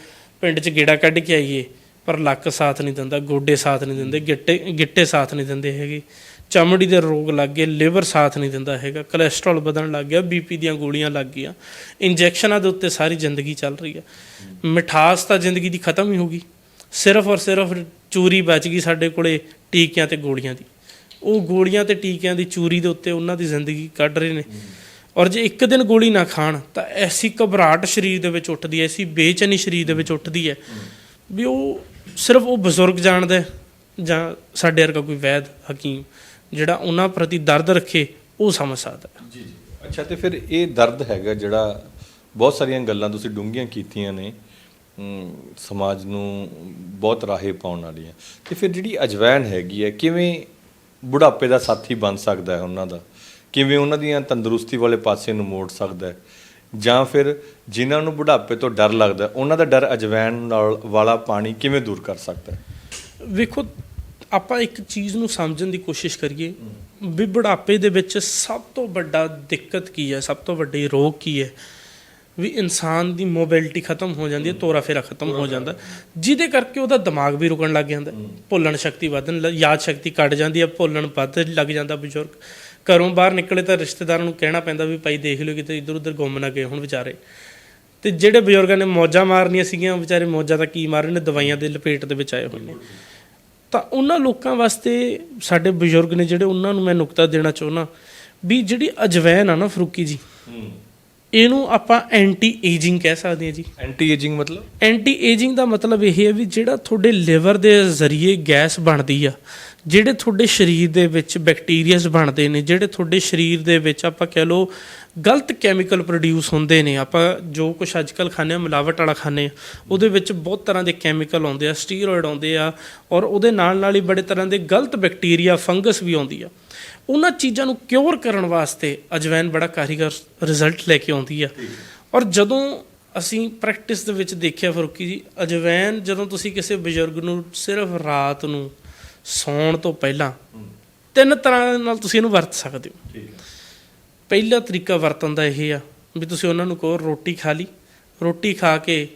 ਪਿੰਡ 'ਚ ਗੇੜਾ ਕੱਢ ਕੇ ਆਈਏ ਪਰ ਲੱਕ ਸਾਥ ਨਹੀਂ ਦਿੰਦਾ ਗੋਡੇ ਸਾਥ ਨਹੀਂ ਦਿੰਦੇ ਗਿੱਟੇ ਗਿੱਟੇ ਸਾਥ ਨਹੀਂ ਦਿੰਦੇ ਹੈਗੇ। ਚਮੜੀ ਦੇ ਰੋਗ ਲੱਗ ਗਏ ਲਿਵਰ ਸਾਥ ਨਹੀਂ ਦਿੰਦਾ ਹੈਗਾ। ਕੋਲੇਸਟ੍ਰੋਲ ਵਧਣ ਲੱਗ ਗਿਆ ਬੀਪੀ ਦੀਆਂ ਗੋਲੀਆਂ ਲੱਗ ਗਈਆਂ। ਇੰਜੈਕਸ਼ਨਾਂ ਦੇ ਉੱਤੇ ਸਾਰੀ ਜ਼ਿੰਦਗੀ ਚੱਲ ਰਹੀ ਹੈ। ਮਿਠਾਸ ਤਾਂ ਜ਼ਿੰਦਗੀ ਦੀ ਖਤਮ ਹੀ ਹੋ ਗਈ। ਸਿਰਫ ਔਰ ਸਿਰਫ ਚੂਰੀ ਬਚ ਗਈ ਸਾਡੇ ਕੋਲੇ ਟੀਕਿਆਂ ਤੇ ਗੋਲੀਆਂ ਦੀ। ਉਹ ਗੋਲੀਆਂ ਤੇ ਟੀਕਿਆਂ ਦੀ ਚੂਰੀ ਦੇ ਉੱਤੇ ਉਹਨਾਂ ਦੀ ਜ਼ਿੰਦਗੀ ਕੱਢ ਰਹੇ ਨੇ। ਔਰ ਜੇ ਇੱਕ ਦਿਨ ਗੋਲੀ ਨਾ ਖਾਣ, ਤਾਂ ਐਸੀ ਘਬਰਾਹਟ ਸਰੀਰ ਦੇ ਵਿੱਚ ਉੱਠਦੀ ਹੈ, ਐਸੀ ਬੇਚੈਨੀ ਸਰੀਰ ਦੇ ਵਿੱਚ ਉੱਠਦੀ ਹੈ ਵੀ ਉਹ ਸਿਰਫ ਉਹ ਬਜ਼ੁਰਗ ਜਾਣਦਾ ਜਾਂ ਸਾਡੇ ਵਰਗਾ ਕੋਈ ਵੈਦ, ਹਕੀਮ ਜਿਹੜਾ ਉਹਨਾਂ ਪ੍ਰਤੀ ਦਰਦ ਰੱਖੇ, ਉਹ ਸਮਝ ਸਕਦਾ ਜੀ ਜੀ। ਅੱਛਾ, ਤੇ ਫਿਰ ਇਹ ਦਰਦ ਹੈਗਾ ਜਿਹੜਾ ਬਹੁਤ ਸਾਰੀਆਂ ਗੱਲਾਂ ਤੁਸੀਂ ਡੂੰਘੀਆਂ ਕੀਤੀਆਂ ਨੇ ਸਮਾਜ ਨੂੰ ਬਹੁਤ ਰਾਹੇ ਪਾਉਣ ਵਾਲੀਆਂ। ਤੇ ਫਿਰ ਜਿਹੜੀ ਅਜਵੈਨ ਹੈਗੀ ਹੈ, ਕਿਵੇਂ ਬੁਢਾਪੇ ਦਾ ਸਾਥੀ ਬਣ ਸਕਦਾ ਹੈ ਉਹਨਾਂ ਦਾ? ਕਿਵੇਂ ਉਹਨਾਂ ਦੀਆਂ ਤੰਦਰੁਸਤੀ ਵਾਲੇ ਪਾਸੇ ਨੂੰ ਮੋੜ ਸਕਦਾ ਹੈ? ਜਾਂ ਫਿਰ ਜਿਨ੍ਹਾਂ ਨੂੰ ਬੁਢਾਪੇ ਤੋਂ ਡਰ ਲੱਗਦਾ ਉਹਨਾਂ ਦਾ ਡਰ ਅਜਵੈਨ ਨਾਲ ਵਾਲਾ ਪਾਣੀ ਕਿਵੇਂ ਦੂਰ ਕਰ ਸਕਦਾ ਹੈ? ਵੇਖੋ, ਆਪਾਂ ਇੱਕ ਚੀਜ਼ ਨੂੰ ਸਮਝਣ ਦੀ ਕੋਸ਼ਿਸ਼ ਕਰੀਏ। ਵੀ ਬੁਢਾਪੇ ਦੇ ਵਿੱਚ ਸਭ ਤੋਂ ਵੱਡਾ ਦਿੱਕਤ ਕੀ ਹੈ? ਸਭ ਤੋਂ ਵੱਡੀ ਰੋਗ ਕੀ ਹੈ? ਵੀ ਇਨਸਾਨ ਦੀ ਮੋਬਿਲਿਟੀ ਖਤਮ ਹੋ ਜਾਂਦੀ ਹੈ ਤੋਰਾ ਫੇਰਾ ਖਤਮ ਹੋ ਜਾਂਦਾ। ਜਿਹਦੇ ਕਰਕੇ ਉਹਦਾ ਦਿਮਾਗ ਵੀ ਰੁਕਣ ਲੱਗ ਜਾਂਦਾ। ਭੁੱਲਣ ਸ਼ਕਤੀ ਵਧਣ ਲ- ਯਾਦ ਸ਼ਕਤੀ ਘਟ ਜਾਂਦੀ ਹੈ, ਭੁੱਲਣ ਵੱਧ ਲੱਗ ਜਾਂਦਾ ਬਜ਼ੁਰਗ। ਘਰੋਂ ਬਾਹਰ ਨਿਕਲੇ ਤਾਂ ਰਿਸ਼ਤੇਦਾਰਾਂ ਨੂੰ ਕਹਿਣਾ ਪੈਂਦਾ ਵੀ ਭਾਈ ਦੇਖ ਲਿਓ ਕਿਤੇ ਇੱਧਰ ਉੱਧਰ ਗੁੰਮ ਨਾ ਗਏ ਹੁਣ ਵਿਚਾਰੇ। ਤੇ ਜਿਹੜੇ ਬਜ਼ੁਰਗਾਂ ਨੇ ਮੌਜਾਂ ਮਾਰਨੀਆਂ ਸੀਗੀਆਂ, ਵਿਚਾਰੇ ਮੌਜਾਂ ਤਾਂ ਕੀ ਮਾਰ ਰਹੇ ਨੇ? ਦਵਾਈਆਂ ਦੇ ਲਪੇਟ ਦੇ ਵਿੱਚ ਆਏ ਹੋਏ ਨੇ। ਤਾਂ ਉਹਨਾਂ ਲੋਕਾਂ ਵਾਸਤੇ ਸਾਡੇ ਬਜ਼ੁਰਗ ਨੇ ਜਿਹੜੇ ਉਹਨਾਂ ਨੂੰ ਮੈਂ ਨੁਕਤਾ ਦੇਣਾ ਚਾਹੁੰਦਾ ਵੀ ਜਿਹੜੀ ਅਜਵੈਨ ਆ ਨਾ ਫਰੂਕੀ ਜੀ ਇਹਨੂੰ ਆਪਾਂ ਐਂਟੀ ਏਜਿੰਗ ਕਹਿ ਸਕਦੇ ਹਾਂ ਜੀ। ਐਂਟੀ ਏਜਿੰਗ ਮਤਲਬ? ਐਂਟੀ ਏਜਿੰਗ ਦਾ ਮਤਲਬ ਇਹ ਹੈ ਵੀ ਜਿਹੜਾ ਤੁਹਾਡੇ ਲਿਵਰ ਦੇ ਜ਼ਰੀਏ ਗੈਸ ਬਣਦੀ ਆ ਜਿਹੜੇ ਤੁਹਾਡੇ ਸਰੀਰ ਦੇ ਵਿੱਚ ਬੈਕਟੀਰੀਆਸ ਬਣਦੇ ਨੇ ਜਿਹੜੇ ਤੁਹਾਡੇ ਸਰੀਰ ਦੇ ਵਿੱਚ ਆਪਾਂ ਕਹਿ ਲਓ ਗਲਤ ਕੈਮੀਕਲ ਪ੍ਰੋਡਿਊਸ ਹੁੰਦੇ ਨੇ। ਆਪਾਂ ਜੋ ਕੁਝ ਅੱਜਕੱਲ ਖਾਂਦੇ ਆ ਮਿਲਾਵਟ ਵਾਲਾ ਖਾਂਦੇ ਆ ਉਹਦੇ ਵਿੱਚ ਬਹੁਤ ਤਰ੍ਹਾਂ ਦੇ ਕੈਮੀਕਲ ਆਉਂਦੇ ਆ ਸਟੀਰੋਇਡ ਆਉਂਦੇ ਆ ਔਰ ਉਹਦੇ ਨਾਲ ਨਾਲ ਹੀ ਬੜੇ ਤਰ੍ਹਾਂ ਦੇ ਗਲਤ ਬੈਕਟੀਰੀਆ ਫੰਗਸ ਵੀ ਆਉਂਦੀ ਆ। ਉਹਨਾਂ ਚੀਜ਼ਾਂ ਨੂੰ ਕਿਉਰ ਕਰਨ ਵਾਸਤੇ ਅਜਵੈਨ ਬੜਾ ਕਾਰੀਗਰ ਰਿਜ਼ਲਟ ਲੈ ਕੇ ਆਉਂਦੀ ਆ। ਔਰ ਜਦੋਂ ਅਸੀਂ ਪ੍ਰੈਕਟਿਸ ਦੇ ਵਿੱਚ ਦੇਖਿਆ ਫਰੂਕੀ ਜੀ ਅਜਵੈਨ ਜਦੋਂ ਤੁਸੀਂ ਕਿਸੇ ਬਜ਼ੁਰਗ ਨੂੰ ਸਿਰਫ ਰਾਤ ਨੂੰ ਸੌਣ ਤੋਂ ਪਹਿਲਾਂ ਤਿੰਨ ਤਰ੍ਹਾਂ ਨਾਲ ਤੁਸੀਂ ਇਹਨੂੰ ਵਰਤ ਸਕਦੇ ਹੋ। ਪਹਿਲਾ ਤਰੀਕਾ ਵਰਤਣ ਦਾ ਇਹ ਆ ਵੀ ਤੁਸੀਂ ਉਹਨਾਂ ਨੂੰ ਕਹੋ ਰੋਟੀ ਖਾ ਲਈ। ਰੋਟੀ ਖਾ ਕੇ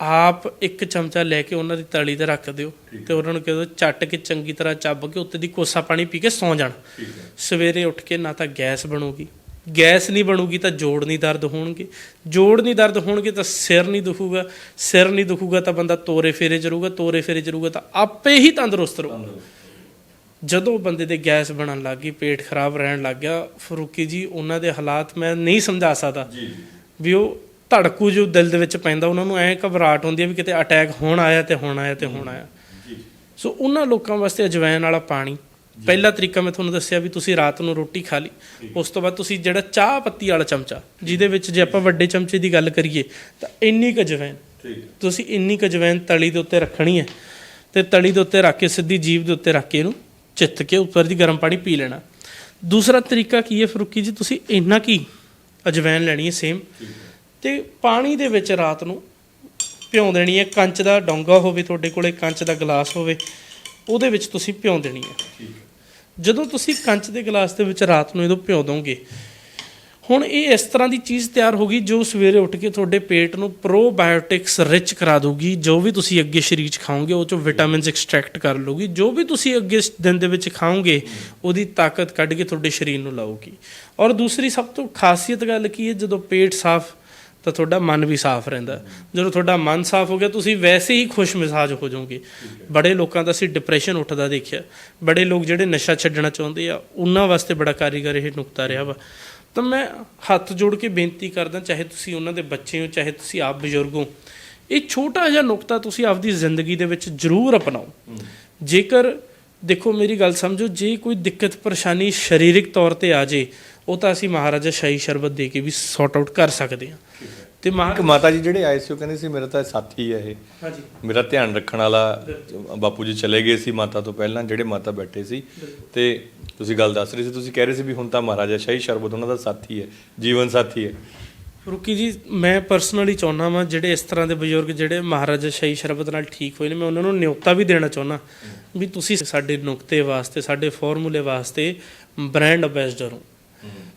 ਆਪ ਇੱਕ ਚਮਚਾ ਲੈ ਕੇ ਉਹਨਾਂ ਦੀ ਤਲੀ ਤੇ ਰੱਖ ਦਿਓ ਤੇ ਉਹਨਾਂ ਨੂੰ ਕਹੋ ਚੱਟ ਕੇ ਚੰਗੀ ਤਰ੍ਹਾਂ ਚੱਬ ਕੇ ਉੱਤੇ ਦੀ ਕੋਸਾ ਪਾਣੀ ਪੀ ਕੇ ਸੌਂ ਜਾਣ। ਸਵੇਰੇ ਉੱਠ ਕੇ ਨਾ ਤਾਂ ਗੈਸ ਬਣੂਗੀ। ਗੈਸ ਨਹੀਂ ਬਣੂਗੀ ਤਾਂ ਜੋੜ ਨਹੀਂ ਦਰਦ ਹੋਣਗੇ। ਜੋੜ ਨਹੀਂ ਦਰਦ ਹੋਣਗੇ ਤਾਂ ਸਿਰ ਨਹੀਂ ਦੁਖੂਗਾ। ਸਿਰ ਨਹੀਂ ਦੁਖੂਗਾ ਤਾਂ ਬੰਦਾ ਤੋਰੇ ਫੇਰੇ ਚ ਰਹੂਗਾ ਤੋਰੇ ਫੇਰੇ ਚ ਰਹੂਗਾ ਤਾਂ ਆਪੇ ਹੀ ਤੰਦਰੁਸਤ ਰਹੂਗਾ ਜਦੋਂ ਬੰਦੇ ਦੇ ਗੈਸ ਬਣਨ ਲੱਗ ਗਈ ਪੇਟ ਖਰਾਬ ਰਹਿਣ ਲੱਗ ਗਿਆ ਫਰੂਕੀ ਜੀ ਉਹਨਾਂ ਦੇ ਹਾਲਾਤ ਮੈਂ ਨਹੀਂ ਸਮਝਾ ਸਕਦਾ ਜੀ। ਵੀ ਉਹ ਧੜਕੂ ਜੋ ਦਿਲ ਦੇ ਵਿੱਚ ਪੈਂਦਾ ਉਹਨਾਂ ਨੂੰ ਐ ਘਬਰਾਹਟ ਹੁੰਦੀ ਹੈ ਵੀ ਕਿਤੇ ਅਟੈਕ ਹੋਣ ਆਇਆ ਤੇ ਹੁਣ ਆਇਆ ਤੇ ਹੁਣ ਆਇਆ। ਜੀ। ਸੋ ਉਹਨਾਂ ਲੋਕਾਂ ਵਾਸਤੇ ਅਜਵਾਇਣ ਵਾਲਾ ਪਾਣੀ। ਪਹਿਲਾ ਤਰੀਕਾ ਮੈਂ ਤੁਹਾਨੂੰ ਦੱਸਿਆ ਵੀ ਤੁਸੀਂ ਰਾਤ ਨੂੰ ਰੋਟੀ ਖਾ ਲਈ ਉਸ ਤੋਂ ਬਾਅਦ ਤੁਸੀਂ ਜਿਹੜਾ ਚਾਹ ਪੱਤੀ ਵਾਲਾ ਚਮਚਾ ਜਿਹਦੇ ਵਿੱਚ ਜੇ ਆਪਾਂ ਵੱਡੇ ਚਮਚੇ ਦੀ ਗੱਲ ਕਰੀਏ ਤਾਂ ਇੰਨੀ ਕੁ ਅਜਵਾਇਣ ਤੁਸੀਂ ਇੰਨੀ ਕੁ ਅਜਵਾਇਣ ਤਲੀ ਦੇ ਉੱਤੇ ਰੱਖਣੀ ਹੈ ਤੇ ਤਲੀ ਦੇ ਉੱਤੇ ਰੱਖ ਕੇ ਸਿੱਧੀ ਜੀਭ ਦੇ ਉੱਤੇ ਰੱਖ ਕੇ ਇਹਨੂੰ ਚਿੱਤ ਕੇ ਉੱਪਰ ਦੀ ਗਰਮ ਪਾਣੀ ਪੀ ਲੈਣਾ। ਦੂਸਰਾ ਤਰੀਕਾ ਕੀ ਹੈ ਫਰੂਕੀ ਜੀ? ਤੁਸੀਂ ਇੰਨਾ ਕੀ ਅਜਵਾਇਣ ਲੈਣੀ ਹੈ ਸੇਮ ਤੇ ਪਾਣੀ ਦੇ ਵਿੱਚ ਰਾਤ ਨੂੰ ਭਿਉਂ ਦੇਣੀ ਹੈ। ਕੰਚ ਦਾ ਡੋਂਗਾ ਹੋਵੇ ਤੁਹਾਡੇ ਕੋਲੇ ਕੰਚ ਦਾ ਗਲਾਸ ਹੋਵੇ ਉਹਦੇ ਵਿੱਚ ਤੁਸੀਂ ਭਿਉਂ ਦੇਣੀ ਹੈ। ਜਦੋਂ ਤੁਸੀਂ ਕੰਚ ਦੇ ਗਲਾਸ ਦੇ ਵਿੱਚ ਰਾਤ ਨੂੰ ਇਹਨੂੰ ਭਿਉਂ ਦੋਗੇ ਹੁਣ ਇਹ ਇਸ ਤਰ੍ਹਾਂ ਦੀ ਚੀਜ਼ ਤਿਆਰ ਹੋਗੀ ਜੋ ਸਵੇਰੇ ਉੱਠ ਕੇ ਤੁਹਾਡੇ ਪੇਟ ਨੂੰ ਪ੍ਰੋਬਾਇਓਟਿਕਸ ਰਿਚ ਕਰਾ ਦੂਗੀ ਜੋ ਵੀ ਤੁਸੀਂ ਅੱਗੇ ਸਰੀਰ 'ਚ ਖਾਓਗੇ ਉਹ ਚੋਂ ਵਿਟਾਮਿਨਸ ਐਕਸਟ੍ਰੈਕਟ ਕਰ ਲਊਗੀ। ਜੋ ਵੀ ਤੁਸੀਂ ਅੱਗੇ ਦਿਨ ਦੇ ਵਿੱਚ ਖਾਓਗੇ ਉਹਦੀ ਤਾਕਤ ਕੱਢ ਕੇ ਤੁਹਾਡੇ ਸਰੀਰ ਨੂੰ ਲਾਊਗੀ। ਔਰ ਦੂਸਰੀ ਸਭ ਤੋਂ ਖਾਸੀਅਤ ਗੱਲ ਕੀ ਹੈ ਜਦੋਂ ਪੇਟ ਸਾਫ਼ ਤਾਂ ਤੁਹਾਡਾ ਮਨ ਵੀ ਸਾਫ਼ ਰਹਿੰਦਾ। ਜਦੋਂ ਤੁਹਾਡਾ ਮਨ ਸਾਫ਼ ਹੋ ਗਿਆ, ਤੁਸੀਂ ਵੈਸੇ ਹੀ ਖੁਸ਼ ਮਿਜ਼ਾਜ ਹੋ ਜਾਓਗੇ। ਬੜੇ ਲੋਕਾਂ ਦਾ ਅਸੀਂ ਡਿਪਰੈਸ਼ਨ ਉੱਠਦਾ ਦੇਖਿਆ। ਬੜੇ ਲੋਕ ਜਿਹੜੇ ਨਸ਼ਾ ਛੱਡਣਾ ਚਾਹੁੰਦੇ ਆ, ਉਹਨਾਂ ਵਾਸਤੇ ਬੜਾ ਕਾਰੀਗਰ ਇਹ ਨੁਕਤਾ ਰਿਹਾ ਵਾ। ਤਾਂ ਮੈਂ ਹੱਥ ਜੋੜ ਕੇ ਬੇਨਤੀ ਕਰਦਾ, ਚਾਹੇ ਤੁਸੀਂ ਉਹਨਾਂ ਦੇ ਬੱਚੇ ਹੋ, ਚਾਹੇ ਤੁਸੀਂ ਆਪ ਬਜ਼ੁਰਗ ਹੋ, ਇਹ ਛੋਟਾ ਜਿਹਾ ਨੁਕਤਾ ਤੁਸੀਂ ਆਪਦੀ ਜ਼ਿੰਦਗੀ ਦੇ ਵਿੱਚ ਜ਼ਰੂਰ ਅਪਣਾਓ। ਜੇਕਰ, ਦੇਖੋ ਮੇਰੀ ਗੱਲ ਸਮਝੋ, ਜੇ ਕੋਈ ਦਿੱਕਤ ਪਰੇਸ਼ਾਨੀ ਸਰੀਰਕ ਤੌਰ ਤੇ ਆ ਜੇ, ਉਹ ਤਾਂ ਅਸੀਂ ਮਹਾਰਾਜਾ ਸ਼ਾਹੀ ਸ਼ਰਬਤ ਦੇ ਕੇ ਵੀ ਸੌਟ ਆਊਟ ਕਰ ਸਕਦੇ ਹਾਂ। ਤੇ ਇੱਕ ਮਾਤਾ ਜੀ ਜਿਹੜੇ ਆਏ ਸੀ ਉਹ ਕਹਿੰਦੇ ਸੀ ਮੇਰਾ ਤਾਂ ਸਾਥੀ ਹੈ ਇਹ। ਹਾਂਜੀ। ਮੇਰਾ ਧਿਆਨ ਰੱਖਣ ਵਾਲਾ ਬਾਪੂ ਜੀ ਚਲੇ ਗਏ ਸੀ ਮਾਤਾ ਤੋਂ ਪਹਿਲਾਂ ਜਿਹੜੇ ਮਾਤਾ ਬੈਠੇ ਸੀ। ਤੇ ਤੁਸੀਂ ਗੱਲ ਦੱਸ ਰਹੇ ਸੀ ਤੁਸੀਂ ਕਹਿ ਰਹੇ ਸੀ ਵੀ ਹੁਣ ਤਾਂ ਮਹਾਰਾਜਾ ਸ਼ਾਹੀ ਸ਼ਰਬਤ ਉਹਨਾਂ ਦਾ ਸਾਥੀ ਹੈ ਜੀਵਨ ਸਾਥੀ ਹੈ। ਰੁਕੀ ਜੀ ਮੈਂ ਪਰਸਨਲੀ ਚਾਹੁੰਦਾ ਵਾਂ ਜਿਹੜੇ ਇਸ ਤਰ੍ਹਾਂ ਦੇ ਬਜ਼ੁਰਗ ਜਿਹੜੇ ਮਹਾਰਾਜਾ ਸ਼ਾਹੀ ਸ਼ਰਬਤ ਨਾਲ ਠੀਕ ਹੋਏ ਨੇ ਮੈਂ ਉਹਨਾਂ ਨੂੰ ਨਿਯੁਕਤਾ ਵੀ ਦੇਣਾ ਚਾਹੁੰਦਾ ਵੀ ਤੁਸੀਂ ਸਾਡੇ ਨੁਕਤੇ ਵਾਸਤੇ ਸਾਡੇ ਫਾਰਮੂਲੇ ਵਾਸਤੇ ਬ੍ਰਾਂਡ ਅੰਬੈਸਡਰ ਹੋ।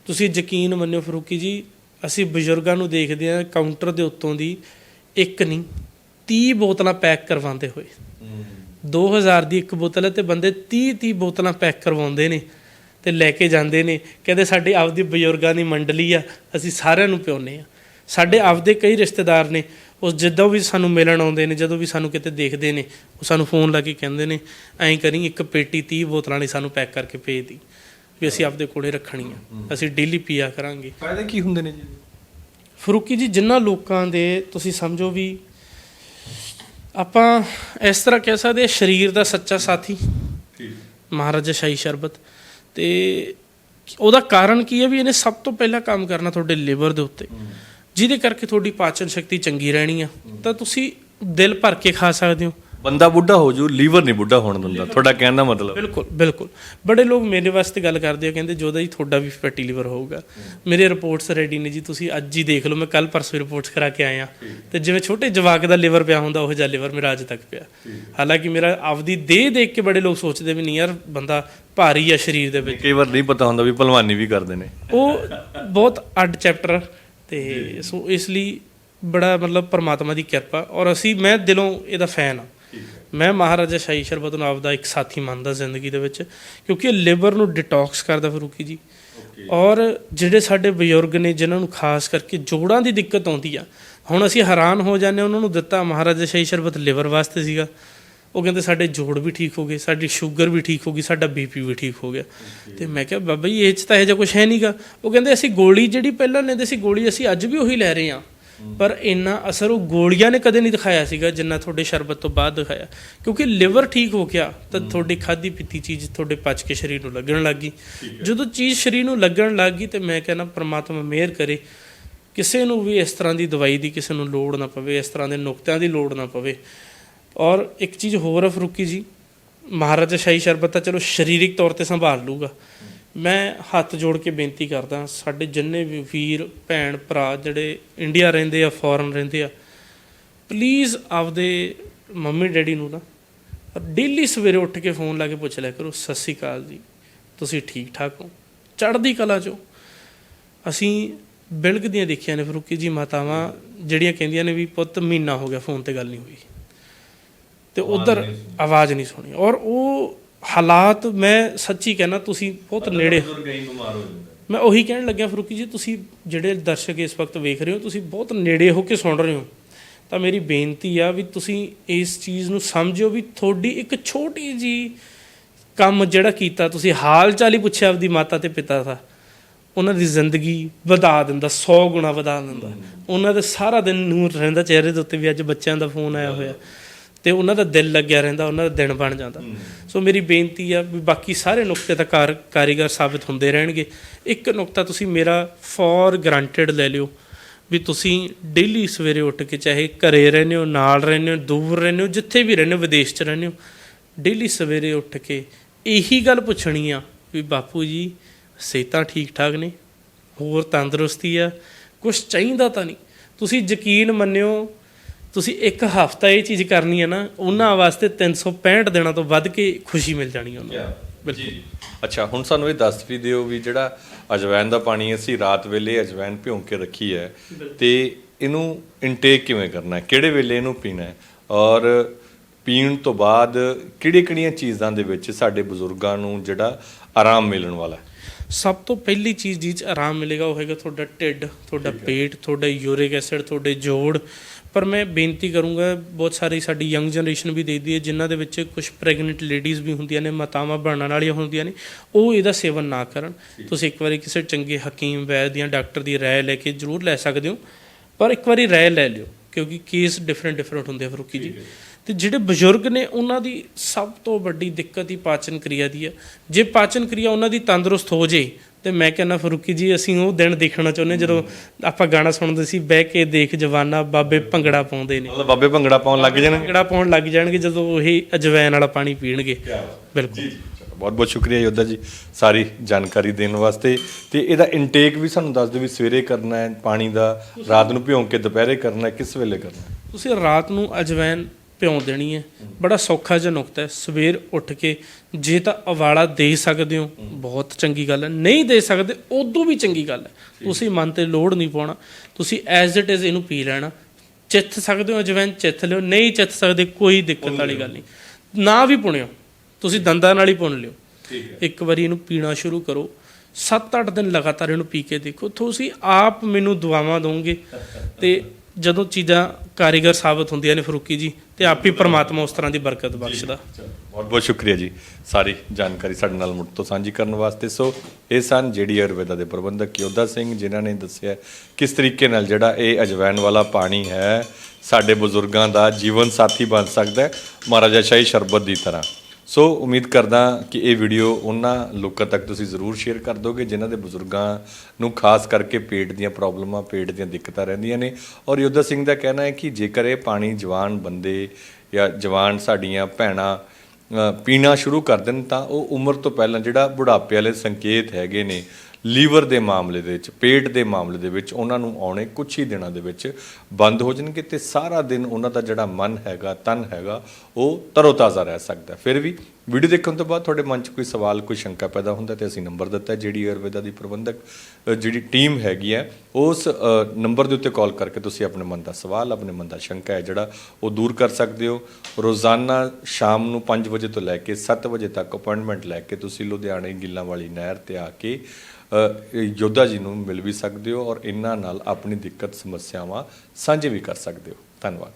ਤੁਸੀਂ ਯਕੀਨ ਮੰਨਿਓ ਫਰੂਕੀ ਜੀ ਅਸੀਂ ਬਜ਼ੁਰਗਾਂ ਨੂੰ ਦੇਖਦੇ ਹਾਂ ਕਾਊਂਟਰ ਦੇ ਉੱਤੋਂ ਦੀ ਇੱਕ ਨਹੀਂ 30 ਬੋਤਲਾਂ ਪੈਕ ਕਰਵਾਉਂਦੇ ਹੋਏ। 2000 ਦੀ ਇੱਕ ਬੋਤਲ ਹੈ ਤੇ ਬੰਦੇ 30 30 ਬੋਤਲਾਂ ਪੈਕ ਕਰਵਾਉਂਦੇ ਨੇ ਤੇ ਲੈ ਕੇ ਜਾਂਦੇ ਨੇ। ਕਹਿੰਦੇ ਸਾਡੇ ਆਪਦੀ ਬਜ਼ੁਰਗਾਂ ਦੀ ਮੰਡਲੀ ਆ ਅਸੀਂ ਸਾਰਿਆਂ ਨੂੰ ਪਿਉਨੇ ਆ ਸਾਡੇ ਆਪਦੇ ਕਈ ਰਿਸ਼ਤੇਦਾਰ ਨੇ ਉਹ ਜਦੋਂ ਵੀ ਸਾਨੂੰ ਮਿਲਣ ਆਉਂਦੇ ਨੇ ਜਦੋਂ ਵੀ ਸਾਨੂੰ ਕਿਤੇ ਦੇਖਦੇ ਨੇ ਉਹ ਸਾਨੂੰ ਫੋਨ ਲਾ ਕੇ ਕਹਿੰਦੇ ਨੇ ਐਂ ਕਰੀ ਇੱਕ ਪੇਟੀ 30 ਬੋਤਲਾਂ ਦੀ ਸਾਨੂੰ ਪੈਕ ਕਰਕੇ ਭੇਜ ਦੀ। ਵੀ ਅਸੀਂ ਆਪਦੇ ਕੋਲੇ ਰੱਖਣੀ ਆ। ਅਸੀਂ ਡੇਲੀ ਪੀਆ ਕਰਾਂਗੇ। ਫਾਇਦੇ ਕੀ ਹੁੰਦੇ ਨੇ ਜੀ? ਫਰੂਕੀ ਜੀ ਜਿਨ੍ਹਾਂ ਲੋਕਾਂ ਦੇ ਤੁਸੀਂ ਸਮਝੋ ਵੀ ਆਪਾਂ ਇਸ ਤਰ੍ਹਾਂ ਕਹਿ ਸਕਦੇ ਸਰੀਰ ਦਾ ਸੱਚਾ ਸਾਥੀ। ਠੀਕ। ਮਹਾਰਾਜਾ ਸ਼ਾਹੀ ਸ਼ਰਬਤ। ਤੇ ਉਹਦਾ ਕਾਰਨ ਕੀ ਹੈ ਵੀ ਇਹਨੇ ਸਭ ਤੋਂ ਪਹਿਲਾਂ ਕੰਮ ਕਰਨਾ ਤੁਹਾਡੇ ਲਿਵਰ ਦੇ ਉੱਤੇ। ਜਿਹਦੇ ਕਰਕੇ ਤੁਹਾਡੀ ਪਾਚਨ ਸ਼ਕਤੀ ਚੰਗੀ ਰਹਿਣੀ ਆ। ਤਾਂ ਤੁਸੀਂ ਦਿਲ ਭਰ ਕੇ ਖਾ ਸਕਦੇ ਹੋ। ਬੰਦਾ ਬੁੱਢਾ ਹੋ ਜੂ ਲੀਵਰ ਨਹੀਂ ਬੁੱਢਾ ਹੋਣ ਦਿੰਦਾ। ਤੁਹਾਡਾ ਕਹਿਣ ਦਾ ਮਤਲਬ? ਬਿਲਕੁਲ ਬਿਲਕੁਲ। ਬੜੇ ਲੋਕ ਮੇਰੇ ਵਾਸਤੇ ਗੱਲ ਕਰਦੇ ਆ ਕਹਿੰਦੇ ਜੋਦਾ ਜੀ ਤੁਹਾਡਾ ਵੀ ਫੈਟੀ ਲਿਵਰ ਹੋਊਗਾ। ਮੇਰੇ ਰਿਪੋਰਟਸ ਰੈਡੀ ਨੇ ਜੀ ਤੁਸੀਂ ਅੱਜ ਹੀ ਦੇਖ ਲਓ ਮੈਂ ਕੱਲ ਪਰਸੋਂ ਰਿਪੋਰਟਸ ਕਰਾ ਕੇ ਆਇਆ। ਤੇ ਜਿਵੇਂ ਛੋਟੇ ਜਵਾਕ ਦਾ ਲਿਵਰ ਪਿਆ ਹੁੰਦਾ ਉਹ ਜਿਹਾ ਲਿਵਰ ਮੇਰਾ ਅੱਜ ਤੱਕ ਪਿਆ। ਹਾਲਾਂਕਿ ਮੇਰਾ ਆਪਦੀ ਦੇਹ ਦੇਖ ਕੇ ਬੜੇ ਲੋਕ ਸੋਚਦੇ ਵੀ ਨਹੀਂ ਯਾਰ ਬੰਦਾ ਭਾਰੀ ਆ ਸਰੀਰ ਦੇ ਵਿੱਚ। ਕਈ ਵਾਰ ਨਹੀਂ ਪਤਾ ਹੁੰਦਾ ਵੀ ਭਲਵਾਨੀ ਵੀ ਕਰਦੇ ਨੇ। ਉਹ ਬਹੁਤ ਅੱਡ ਚੈਪਟਰ ਤੇ ਸੋ ਇਸ ਲਈ ਬੜਾ ਮਤਲਬ ਪਰਮਾਤਮਾ ਦੀ ਕਿਰਪਾ। ਔਰ ਅਸੀਂ ਮੈਂ ਦਿਲੋਂ ਇਹਦਾ ਫੈਨ ਆ। ਮੈਂ ਮਹਾਰਾਜਾ ਸ਼ਾਹੀ ਸ਼ਰਬਤ ਨੂੰ ਆਪਦਾ ਇੱਕ ਸਾਥੀ ਮੰਨਦਾ ਜ਼ਿੰਦਗੀ ਦੇ ਵਿੱਚ ਕਿਉਂਕਿ ਇਹ ਲਿਵਰ ਨੂੰ ਡਿਟੌਕਸ ਕਰਦਾ ਫਰੂਕੀ ਜੀ। ਔਰ ਜਿਹੜੇ ਸਾਡੇ ਬਜ਼ੁਰਗ ਨੇ ਜਿਨ੍ਹਾਂ ਨੂੰ ਖਾਸ ਕਰਕੇ ਜੋੜਾਂ ਦੀ ਦਿੱਕਤ ਆਉਂਦੀ ਆ ਹੁਣ ਅਸੀਂ ਹੈਰਾਨ ਹੋ ਜਾਂਦੇ ਉਹਨਾਂ ਨੂੰ ਦਿੱਤਾ ਮਹਾਰਾਜਾ ਸ਼ਾਹੀ ਸ਼ਰਬਤ ਲਿਵਰ ਵਾਸਤੇ ਸੀਗਾ। ਉਹ ਕਹਿੰਦੇ ਸਾਡੇ ਜੋੜ ਵੀ ਠੀਕ ਹੋ ਗਏ ਸਾਡੀ ਸ਼ੂਗਰ ਵੀ ਠੀਕ ਹੋ ਗਈ ਸਾਡਾ ਬੀਪੀ ਵੀ ਠੀਕ ਹੋ ਗਿਆ। ਤੇ ਮੈਂ ਕਿਹਾ ਬਾਬਾ ਜੀ ਇਹ ਚ ਤਾਂ ਇਹੋ ਜਿਹਾ ਕੁਝ ਹੈ ਨਹੀਂਗਾ ਉਹ ਕਹਿੰਦੇ ਅਸੀਂ ਗੋਲੀ ਜਿਹੜੀ ਪਹਿਲਾਂ ਲੈਂਦੇ ਸੀ ਗੋਲੀ ਅਸੀਂ ਅੱਜ ਵੀ ਉਹੀ ਲੈ ਰਹੇ ਹਾਂ। ਪਰ ਇੰਨਾ ਅਸਰ ਉਹ ਗੋਲੀਆਂ ਨੇ ਕਦੇ ਨਹੀਂ ਦਿਖਾਇਆ ਸੀਗਾ ਜਿੰਨਾ ਤੁਹਾਡੇ ਸ਼ਰਬਤ ਤੋਂ ਬਾਅਦ ਦਿਖਾਇਆ। ਕਿਉਂਕਿ ਲਿਵਰ ਠੀਕ ਹੋ ਗਿਆ ਤਾਂ ਤੁਹਾਡੀ ਖਾਦੀ ਪੀਤੀ ਚੀਜ਼ ਤੁਹਾਡੇ ਪਚ ਕੇ ਸਰੀਰ ਨੂੰ ਲੱਗਣ ਲੱਗੀ ਜਦੋਂ ਚੀਜ਼ ਸਰੀਰ ਨੂੰ ਲੱਗਣ ਲੱਗੀ ਤੇ ਮੈਂ ਕਹਿੰਦਾ ਪ੍ਰਮਾਤਮਾ ਮਿਹਰ ਕਰੇ ਕਿਸੇ ਨੂੰ ਵੀ ਇਸ ਤਰ੍ਹਾਂ ਦੀ ਦਵਾਈ ਦੀ ਕਿਸੇ ਨੂੰ ਲੋੜ ਨਾ ਪਵੇ ਇਸ ਤਰ੍ਹਾਂ ਦੇ ਨੁਕਤਿਆਂ ਦੀ ਲੋੜ ਨਾ ਪਵੇ। ਔਰ ਇੱਕ ਚੀਜ਼ ਹੋਰ ਹੈ ਫਰੂਕੀ ਜੀ ਮਹਾਰਾਜਾ ਸ਼ਾਹੀ ਸ਼ਰਬਤ ਤਾਂ ਚਲੋ ਸਰੀਰਕ ਤੌਰ ਤੇ ਸੰਭਾਲ ਲੂਗਾ ਮੈਂ ਹੱਥ ਜੋੜ ਕੇ ਬੇਨਤੀ ਕਰਦਾ ਸਾਡੇ ਜਿੰਨੇ ਵੀ ਵੀਰ ਭੈਣ ਭਰਾ ਜਿਹੜੇ ਇੰਡੀਆ ਰਹਿੰਦੇ ਆ ਫੋਰਨ ਰਹਿੰਦੇ ਆ ਪਲੀਜ਼ ਆਪਦੇ ਮੰਮੀ ਡੈਡੀ ਨੂੰ ਨਾ ਡੇਲੀ ਸਵੇਰੇ ਉੱਠ ਕੇ ਫੋਨ ਲਾ ਕੇ ਪੁੱਛ ਲਿਆ ਕਰੋ ਸਤਿ ਸ਼੍ਰੀ ਅਕਾਲ ਜੀ ਤੁਸੀਂ ਠੀਕ ਠਾਕ ਹੋ? ਚੜ੍ਹਦੀ ਕਲਾ ਚੋਂ ਅਸੀਂ ਬਿਲਕਦੀਆਂ ਦੇਖੀਆਂ ਨੇ ਫਰੂਕੀ ਜੀ ਮਾਤਾਵਾਂ ਜਿਹੜੀਆਂ ਕਹਿੰਦੀਆਂ ਨੇ ਵੀ ਪੁੱਤ ਮਹੀਨਾ ਹੋ ਗਿਆ ਫੋਨ ਤੇ ਗੱਲ ਨਹੀਂ ਹੋਈ। ਤੇ ਉਧਰ ਆਵਾਜ਼ ਨਹੀਂ ਸੁਣੀ। ਔਰ ਉਹ ਹਾਲਾਤ ਮੈਂ ਸੱਚੀ ਕਹਿਣਾ ਤੁਸੀਂ ਬਹੁਤ ਨੇੜੇ ਗਈ ਬਿਮਾਰ ਹੋ ਜਾਂਦਾ ਮੈਂ ਉਹੀ ਕਹਿਣ ਲੱਗਿਆ ਫਰੂਕੀ ਜੀ ਤੁਸੀਂ ਜਿਹੜੇ ਦਰਸ਼ਕ ਇਸ ਵਕਤ ਵੇਖ ਰਹੇ ਹੋ ਤੁਸੀਂ ਬਹੁਤ ਨੇੜੇ ਹੋ ਕੇ ਸੁਣ ਰਹੇ ਹੋ। ਤਾਂ ਮੇਰੀ ਬੇਨਤੀ ਆ ਵੀ ਤੁਸੀਂ ਇਸ ਚੀਜ਼ ਨੂੰ ਸਮਝਿਓ ਵੀ ਤੁਹਾਡੀ ਇੱਕ ਛੋਟੀ ਜੀ ਕੰਮ ਜਿਹੜਾ ਕੀਤਾ ਤੁਸੀਂ ਹਾਲ ਚਾਲ ਹੀ ਪੁੱਛਿਆ ਆਪਦੀ ਮਾਤਾ ਤੇ ਪਿਤਾ ਦਾ। ਉਹਨਾਂ ਦੀ ਜ਼ਿੰਦਗੀ ਵਧਾ ਦਿੰਦਾ 100 ਗੁਣਾ ਵਧਾ ਦਿੰਦਾ। ਉਹਨਾਂ ਦੇ ਸਾਰਾ ਦਿਨ ਨੂਰ ਰਹਿੰਦਾ ਚਿਹਰੇ ਦੇ ਉੱਤੇ ਵੀ ਅੱਜ ਬੱਚਿਆਂ ਦਾ ਫੋਨ ਆਇਆ ਹੋਇਆ। ਤੇ ਉਹਨਾਂ ਦਾ ਦਿਲ ਲੱਗਿਆ ਰਹਿੰਦਾ ਉਹਨਾਂ ਦਾ ਦਿਨ ਬਣ ਜਾਂਦਾ। ਸੋ ਮੇਰੀ ਬੇਨਤੀ ਆ ਵੀ ਬਾਕੀ ਸਾਰੇ ਨੁਕਤੇ ਤਾਂ ਕਾਰ ਕਾਰੀਗਰ ਸਾਬਿਤ ਹੁੰਦੇ ਰਹਿਣਗੇ। ਇੱਕ ਨੁਕਤਾ ਤੁਸੀਂ ਮੇਰਾ ਫॉर ਗਰੰਟਡ ਲੈ ਲਿਓ ਵੀ ਤੁਸੀਂ ਡੇਲੀ ਸਵੇਰੇ ਉੱਠ ਕੇ ਚਾਹੇ ਘਰੇ ਰਹਿੰਦੇ ਹੋ ਨਾਲ ਰਹਿੰਦੇ ਹੋ ਦੂਰ ਰਹਿੰਦੇ ਹੋ ਜਿੱਥੇ ਵੀ ਰਹਿੰਦੇ ਹੋ ਵਿਦੇਸ਼ 'ਚ ਰਹਿੰਦੇ ਹੋ ਡੇਲੀ ਸਵੇਰੇ ਉੱਠ ਕੇ ਇਹੀ ਗੱਲ ਪੁੱਛਣੀ ਆ ਵੀ ਬਾਪੂ ਜੀ ਸਿਹਤਾਂ ਠੀਕ ਠਾਕ ਨੇ? ਹੋਰ ਤੰਦਰੁਸਤੀ ਆ? ਕੁਝ ਚਾਹੀਦਾ ਤਾਂ ਨਹੀਂ। ਤੁਸੀਂ ਯਕੀਨ ਮੰਨਿਓ ਤੁਸੀਂ ਇੱਕ ਹਫਤਾ ਇਹ ਚੀਜ਼ ਕਰਨੀ ਹੈ ਨਾ ਉਹਨਾਂ ਵਾਸਤੇ 365 ਦਿਨਾਂ ਤੋਂ ਵੱਧ ਕੇ ਖੁਸ਼ੀ ਮਿਲ ਜਾਣੀ ਹੈ ਉਹਨਾਂ ਨੂੰ। ਬਿਲਕੁਲ। ਅੱਛਾ ਹੁਣ ਸਾਨੂੰ ਇਹ ਦੱਸ ਵੀ ਦਿਓ ਵੀ ਜਿਹੜਾ ਅਜਵਾਇਨ ਦਾ ਪਾਣੀ ਅਸੀਂ ਰਾਤ ਵੇਲੇ ਅਜਵਾਇਨ ਭਿਉਂ ਕੇ ਰੱਖੀ ਹੈ ਤੇ ਇਹਨੂੰ ਇਨਟੇਕ ਕਿਵੇਂ ਕਰਨਾ ਹੈ? ਕਿਹੜੇ ਵੇਲੇ ਇਹਨੂੰ ਪੀਣਾ ਹੈ? ਔਰ ਪੀਣ ਤੋਂ ਬਾਅਦ ਕਿਹੜੀਆਂ-ਕਿਹੜੀਆਂ ਚੀਜ਼ਾਂ ਦੇ ਵਿੱਚ ਸਾਡੇ ਬਜ਼ੁਰਗਾਂ ਨੂੰ ਜਿਹੜਾ ਆਰਾਮ ਮਿਲਣ ਵਾਲਾ ਹੈ? ਸਭ ਤੋਂ ਪਹਿਲੀ ਚੀਜ਼ 'ਚ ਆਰਾਮ ਮਿਲੇਗਾ ਉਹ ਹੈਗਾ ਤੁਹਾਡਾ ਢਿੱਡ ਤੁਹਾਡਾ ਪੇਟ ਤੁਹਾਡਾ ਯੂਰਿਕ ਐਸਿਡ ਤੁਹਾਡੇ ਜੋੜ ਪਰ ਮੈਂ ਬੇਨਤੀ ਕਰੂੰਗਾ ਬਹੁਤ ਸਾਰੀ ਸਾਡੀ ਯੰਗ ਜਨਰੇਸ਼ਨ ਵੀ ਦੇਖਦੀ ਹੈ ਜਿਨ੍ਹਾਂ ਦੇ ਵਿੱਚ ਕੁਝ ਪ੍ਰੈਗਨੈਂਟ ਲੇਡੀਜ਼ ਵੀ ਹੁੰਦੀਆਂ ਨੇ ਮਾਤਾਵਾਂ ਬਣਨ ਵਾਲੀਆਂ ਹੁੰਦੀਆਂ ਨੇ ਉਹ ਇਹਦਾ ਸੇਵਨ ਨਾ ਕਰਨ। ਤੁਸੀਂ ਇੱਕ ਵਾਰੀ ਕਿਸੇ ਚੰਗੇ ਹਕੀਮ ਵੈਦ ਜਾਂ ਡਾਕਟਰ ਦੀ ਰਾਏ ਲੈ ਕੇ ਜ਼ਰੂਰ ਲੈ ਸਕਦੇ ਹੋ ਪਰ ਇੱਕ ਵਾਰੀ ਰਾਏ ਲੈ ਲਿਓ ਕਿਉਂਕਿ ਕੇਸ ਡਿਫਰੈਂਟ ਡਿਫਰੈਂਟ ਹੁੰਦੇ ਆ ਫਰੂਕੀ ਜੀ। ਤੇ ਜਿਹੜੇ ਬਜ਼ੁਰਗ ਨੇ ਉਹਨਾਂ ਦੀ ਸਭ ਤੋਂ ਵੱਡੀ ਦਿੱਕਤ ਹੀ ਪਾਚਨ ਕਿਰਿਆ ਦੀ ਹੈ। ਜੇ ਪਾਚਨ ਕਿਰਿਆ ਉਹਨਾਂ ਦੀ ਤੰਦਰੁਸਤ ਹੋ ਜੇ ਤੇ ਮੈਂ ਕਹਿੰਦਾ ਫਰੂਕੀ ਜੀ ਅਸੀਂ ਉਹ ਦਿਨ ਦੇਖਣਾ ਚਾਹੁੰਦੇ ਜਦੋਂ ਆਪਾਂ ਗਾਣਾ ਸੁਣਦੇ ਸੀ ਬਹਿ ਕੇ ਦੇਖ ਜਵਾਨਾ ਬਾਬੇ ਭੰਗੜਾ ਪਾਉਂਦੇ ਨੇ। ਮਤਲਬ ਬਾਬੇ ਭੰਗੜਾ ਪਾਉਣ ਲੱਗ ਜਾਣ। ਭੰਗੜਾ ਪਾਉਣ ਲੱਗ ਜਾਣਗੇ ਜਦੋਂ ਉਹੀ ਅਜਵੈਨ ਵਾਲਾ ਪਾਣੀ ਪੀਣਗੇ। ਬਿਲਕੁਲ। ਬਹੁਤ ਬਹੁਤ ਸ਼ੁਕਰੀਆ ਯੋਧਾ ਜੀ ਸਾਰੀ ਜਾਣਕਾਰੀ ਦੇਣ ਵਾਸਤੇ। ਤੇ ਇਹਦਾ ਇਨਟੇਕ ਵੀ ਸਾਨੂੰ ਦੱਸ ਦਿਓ ਵੀ ਸਵੇਰੇ ਕਰਨਾ ਹੈ ਪਾਣੀ ਦਾ ਰਾਤ ਨੂੰ ਭਿਉਂ ਕੇ ਦੁਪਹਿਰੇ ਕਰਨਾ ਹੈ ਕਿਸ ਵੇਲੇ ਕਰਨਾ ਹੈ? ਤੁਸੀਂ ਰਾਤ ਨੂੰ ਅਜਵੈਨ ਭਿਉਂ ਦੇਣੀ ਹੈ। ਬੜਾ ਸੌਖਾ ਜਿਹਾ ਨੁਕਤਾ ਹੈ। ਸਵੇਰ ਉੱਠ ਕੇ ਜੇ ਤਾਂ ਉਵਾਲਾ ਦੇ ਸਕਦੇ ਹੋ ਬਹੁਤ ਚੰਗੀ ਗੱਲ ਹੈ। ਨਹੀਂ ਦੇ ਸਕਦੇ ਉਦੋਂ ਵੀ ਚੰਗੀ ਗੱਲ ਹੈ। ਤੁਸੀਂ ਮਨ ਤੇ ਲੋਡ ਨਹੀਂ ਪਾਉਣਾ। ਤੁਸੀਂ ਐਜ਼ ਇਟ ਇਜ਼ ਇਹਨੂੰ ਪੀ ਲੈਣਾ। ਚਿੱਥ ਸਕਦੇ ਹੋ ਅਜਵੈਨ ਚਿੱਥ ਲਿਓ। ਨਹੀਂ ਚਿੱਥ ਸਕਦੇ ਕੋਈ ਦਿੱਕਤ ਵਾਲੀ ਗੱਲ ਨਹੀਂ। ਨਾ ਵੀ ਪੁਣਿਓ। ਤੁਸੀਂ ਦੰਦਾਂ ਨਾਲ ਹੀ ਪੁਣ ਲਿਓ। ਇੱਕ ਵਾਰੀ ਇਹਨੂੰ ਪੀਣਾ ਸ਼ੁਰੂ ਕਰੋ। 7-8 ਦਿਨ ਲਗਾਤਾਰ ਇਹਨੂੰ ਪੀ ਕੇ ਦੇਖੋ। ਤੁਸੀਂ ਆਪ ਮੈਨੂੰ ਦੁਆਵਾਂ ਦੋਗੇ ਤੇ ਜਦੋਂ ਚੀਜ਼ਾਂ ਕਾਰੀਗਰ ਸਾਬਤ ਹੁੰਦੀਆਂ ਨੇ ਫਰੂਕੀ ਜੀ ਤੇ ਆਪ ਹੀ ਪ੍ਰਮਾਤਮਾ ਉਸ ਤਰ੍ਹਾਂ ਦੀ ਬਰਕਤ ਬਖਸ਼ਦਾ। ਬਹੁਤ ਬਹੁਤ ਸ਼ੁਕਰੀਆ ਜੀ ਸਾਰੀ ਜਾਣਕਾਰੀ ਸਾਡੇ ਨਾਲ ਮੁੜ ਤੋਂ ਸਾਂਝੀ ਕਰਨ ਵਾਸਤੇ। ਸੋ ਇਹ ਸਨ ਜਿਹੜੀ ਆਯੁਰਵੇਦਾ ਦੇ ਪ੍ਰਬੰਧਕ ਯੋਧਾ ਸਿੰਘ ਜਿਨ੍ਹਾਂ ਨੇ ਦੱਸਿਆ ਕਿਸ ਤਰੀਕੇ ਨਾਲ ਜਿਹੜਾ ਇਹ ਅਜਵੈਨ ਵਾਲਾ ਪਾਣੀ ਹੈ ਸਾਡੇ ਬਜ਼ੁਰਗਾਂ ਦਾ ਜੀਵਨ ਸਾਥੀ ਬਣ ਸਕਦਾ ਹੈ। ਮਹਾਰਾਜਾ ਸ਼ਾਹੀ ਸ਼ਰਬਤ ਦੀ ਤਰ੍ਹਾਂ। ਸੋ ਉਮੀਦ ਕਰਦਾ ਕਿ ਇਹ ਵੀਡੀਓ ਉਹਨਾਂ ਲੋਕਾਂ ਤੱਕ ਤੁਸੀਂ ਜ਼ਰੂਰ ਸ਼ੇਅਰ ਕਰ ਦੋਗੇ, ਜਿਨ੍ਹਾਂ ਦੇ ਬਜ਼ੁਰਗਾਂ ਨੂੰ ਖਾਸ ਕਰਕੇ ਪੇਟ ਦੀਆਂ ਪ੍ਰੋਬਲਮਾਂ ਪੇਟ ਦੀਆਂ ਦਿੱਕਤਾਂ ਰਹਿੰਦੀਆਂ ਨੇ। ਔਰ ਯੋਧਾ ਸਿੰਘ ਦਾ ਕਹਿਣਾ ਹੈ ਕਿ ਜੇਕਰ ਇਹ ਪਾਣੀ ਜਵਾਨ ਬੰਦੇ ਜਾਂ ਜਵਾਨ ਸਾਡੀਆਂ ਭੈਣਾਂ ਪੀਣਾ ਸ਼ੁਰੂ ਕਰ ਦੇਣ, ਤਾਂ ਉਹ ਉਮਰ ਤੋਂ ਪਹਿਲਾਂ ਜਿਹੜਾ ਬੁਢਾਪੇ ਵਾਲੇ ਸੰਕੇਤ ਹੈਗੇ ਨੇ ਲੀਵਰ ਦੇ ਮਾਮਲੇ ਦੇ ਵਿੱਚ, ਪੇਟ ਦੇ ਮਾਮਲੇ ਦੇ ਵਿੱਚ ਉਹਨਾਂ ਨੂੰ ਆਉਣੇ ਕੁਝ ਹੀ ਦਿਨਾਂ ਦੇ ਵਿੱਚ ਬੰਦ ਹੋ ਜਾਣਗੇ ਤੇ ਸਾਰਾ ਦਿਨ ਉਹਨਾਂ ਦਾ ਜਿਹੜਾ ਮਨ ਹੈਗਾ, ਤਨ ਹੈਗਾ, ਉਹ ਤਰੋਤਾਜ਼ਾ ਰਹਿ ਸਕਦਾ ਫਿਰ ਵੀ ਵੀਡੀਓ ਦੇਖਣ ਤੋਂ ਬਾਅਦ ਤੁਹਾਡੇ ਮਨ 'ਚ ਕੋਈ ਸਵਾਲ, ਕੋਈ ਸ਼ੰਕਾ ਪੈਦਾ ਹੁੰਦਾ ਤੇ ਅਸੀਂ ਨੰਬਰ ਦਿੱਤਾ ਜਿਹੜੀ ਆਯੁਰਵੇਦਾ ਦੀ ਪ੍ਰਬੰਧਕ ਜਿਹੜੀ ਟੀਮ ਹੈਗੀ ਹੈ, ਉਸ ਨੰਬਰ ਦੇ ਉੱਤੇ ਕਾਲ ਕਰਕੇ ਤੁਸੀਂ ਆਪਣੇ ਮਨ ਦਾ ਸਵਾਲ, ਆਪਣੇ ਮਨ ਦਾ ਸ਼ੰਕਾ ਹੈ ਜਿਹੜਾ ਉਹ ਦੂਰ ਕਰ ਸਕਦੇ ਹੋ। ਰੋਜ਼ਾਨਾ ਸ਼ਾਮ ਨੂੰ 5 ਵਜੇ ਤੋਂ ਲੈ ਕੇ 7 ਵਜੇ ਤੱਕ ਅਪਾਇੰਟਮੈਂਟ ਲੈ ਕੇ ਤੁਸੀਂ ਲੁਧਿਆਣੇ ਗਿੱਲਾਂ ਵਾਲੀ ਨਹਿਰ ਤੇ ਆ ਕੇ ਯੋਧਾ ਜੀ ਨੂੰ ਮਿਲ ਵੀ ਸਕਦੇ ਹੋ ਔਰ ਇਹਨਾਂ ਨਾਲ ਆਪਣੀ ਦਿੱਕਤ ਸਮੱਸਿਆਵਾਂ ਸਾਂਝੇ ਵੀ ਕਰ ਸਕਦੇ ਹੋ। ਧੰਨਵਾਦ।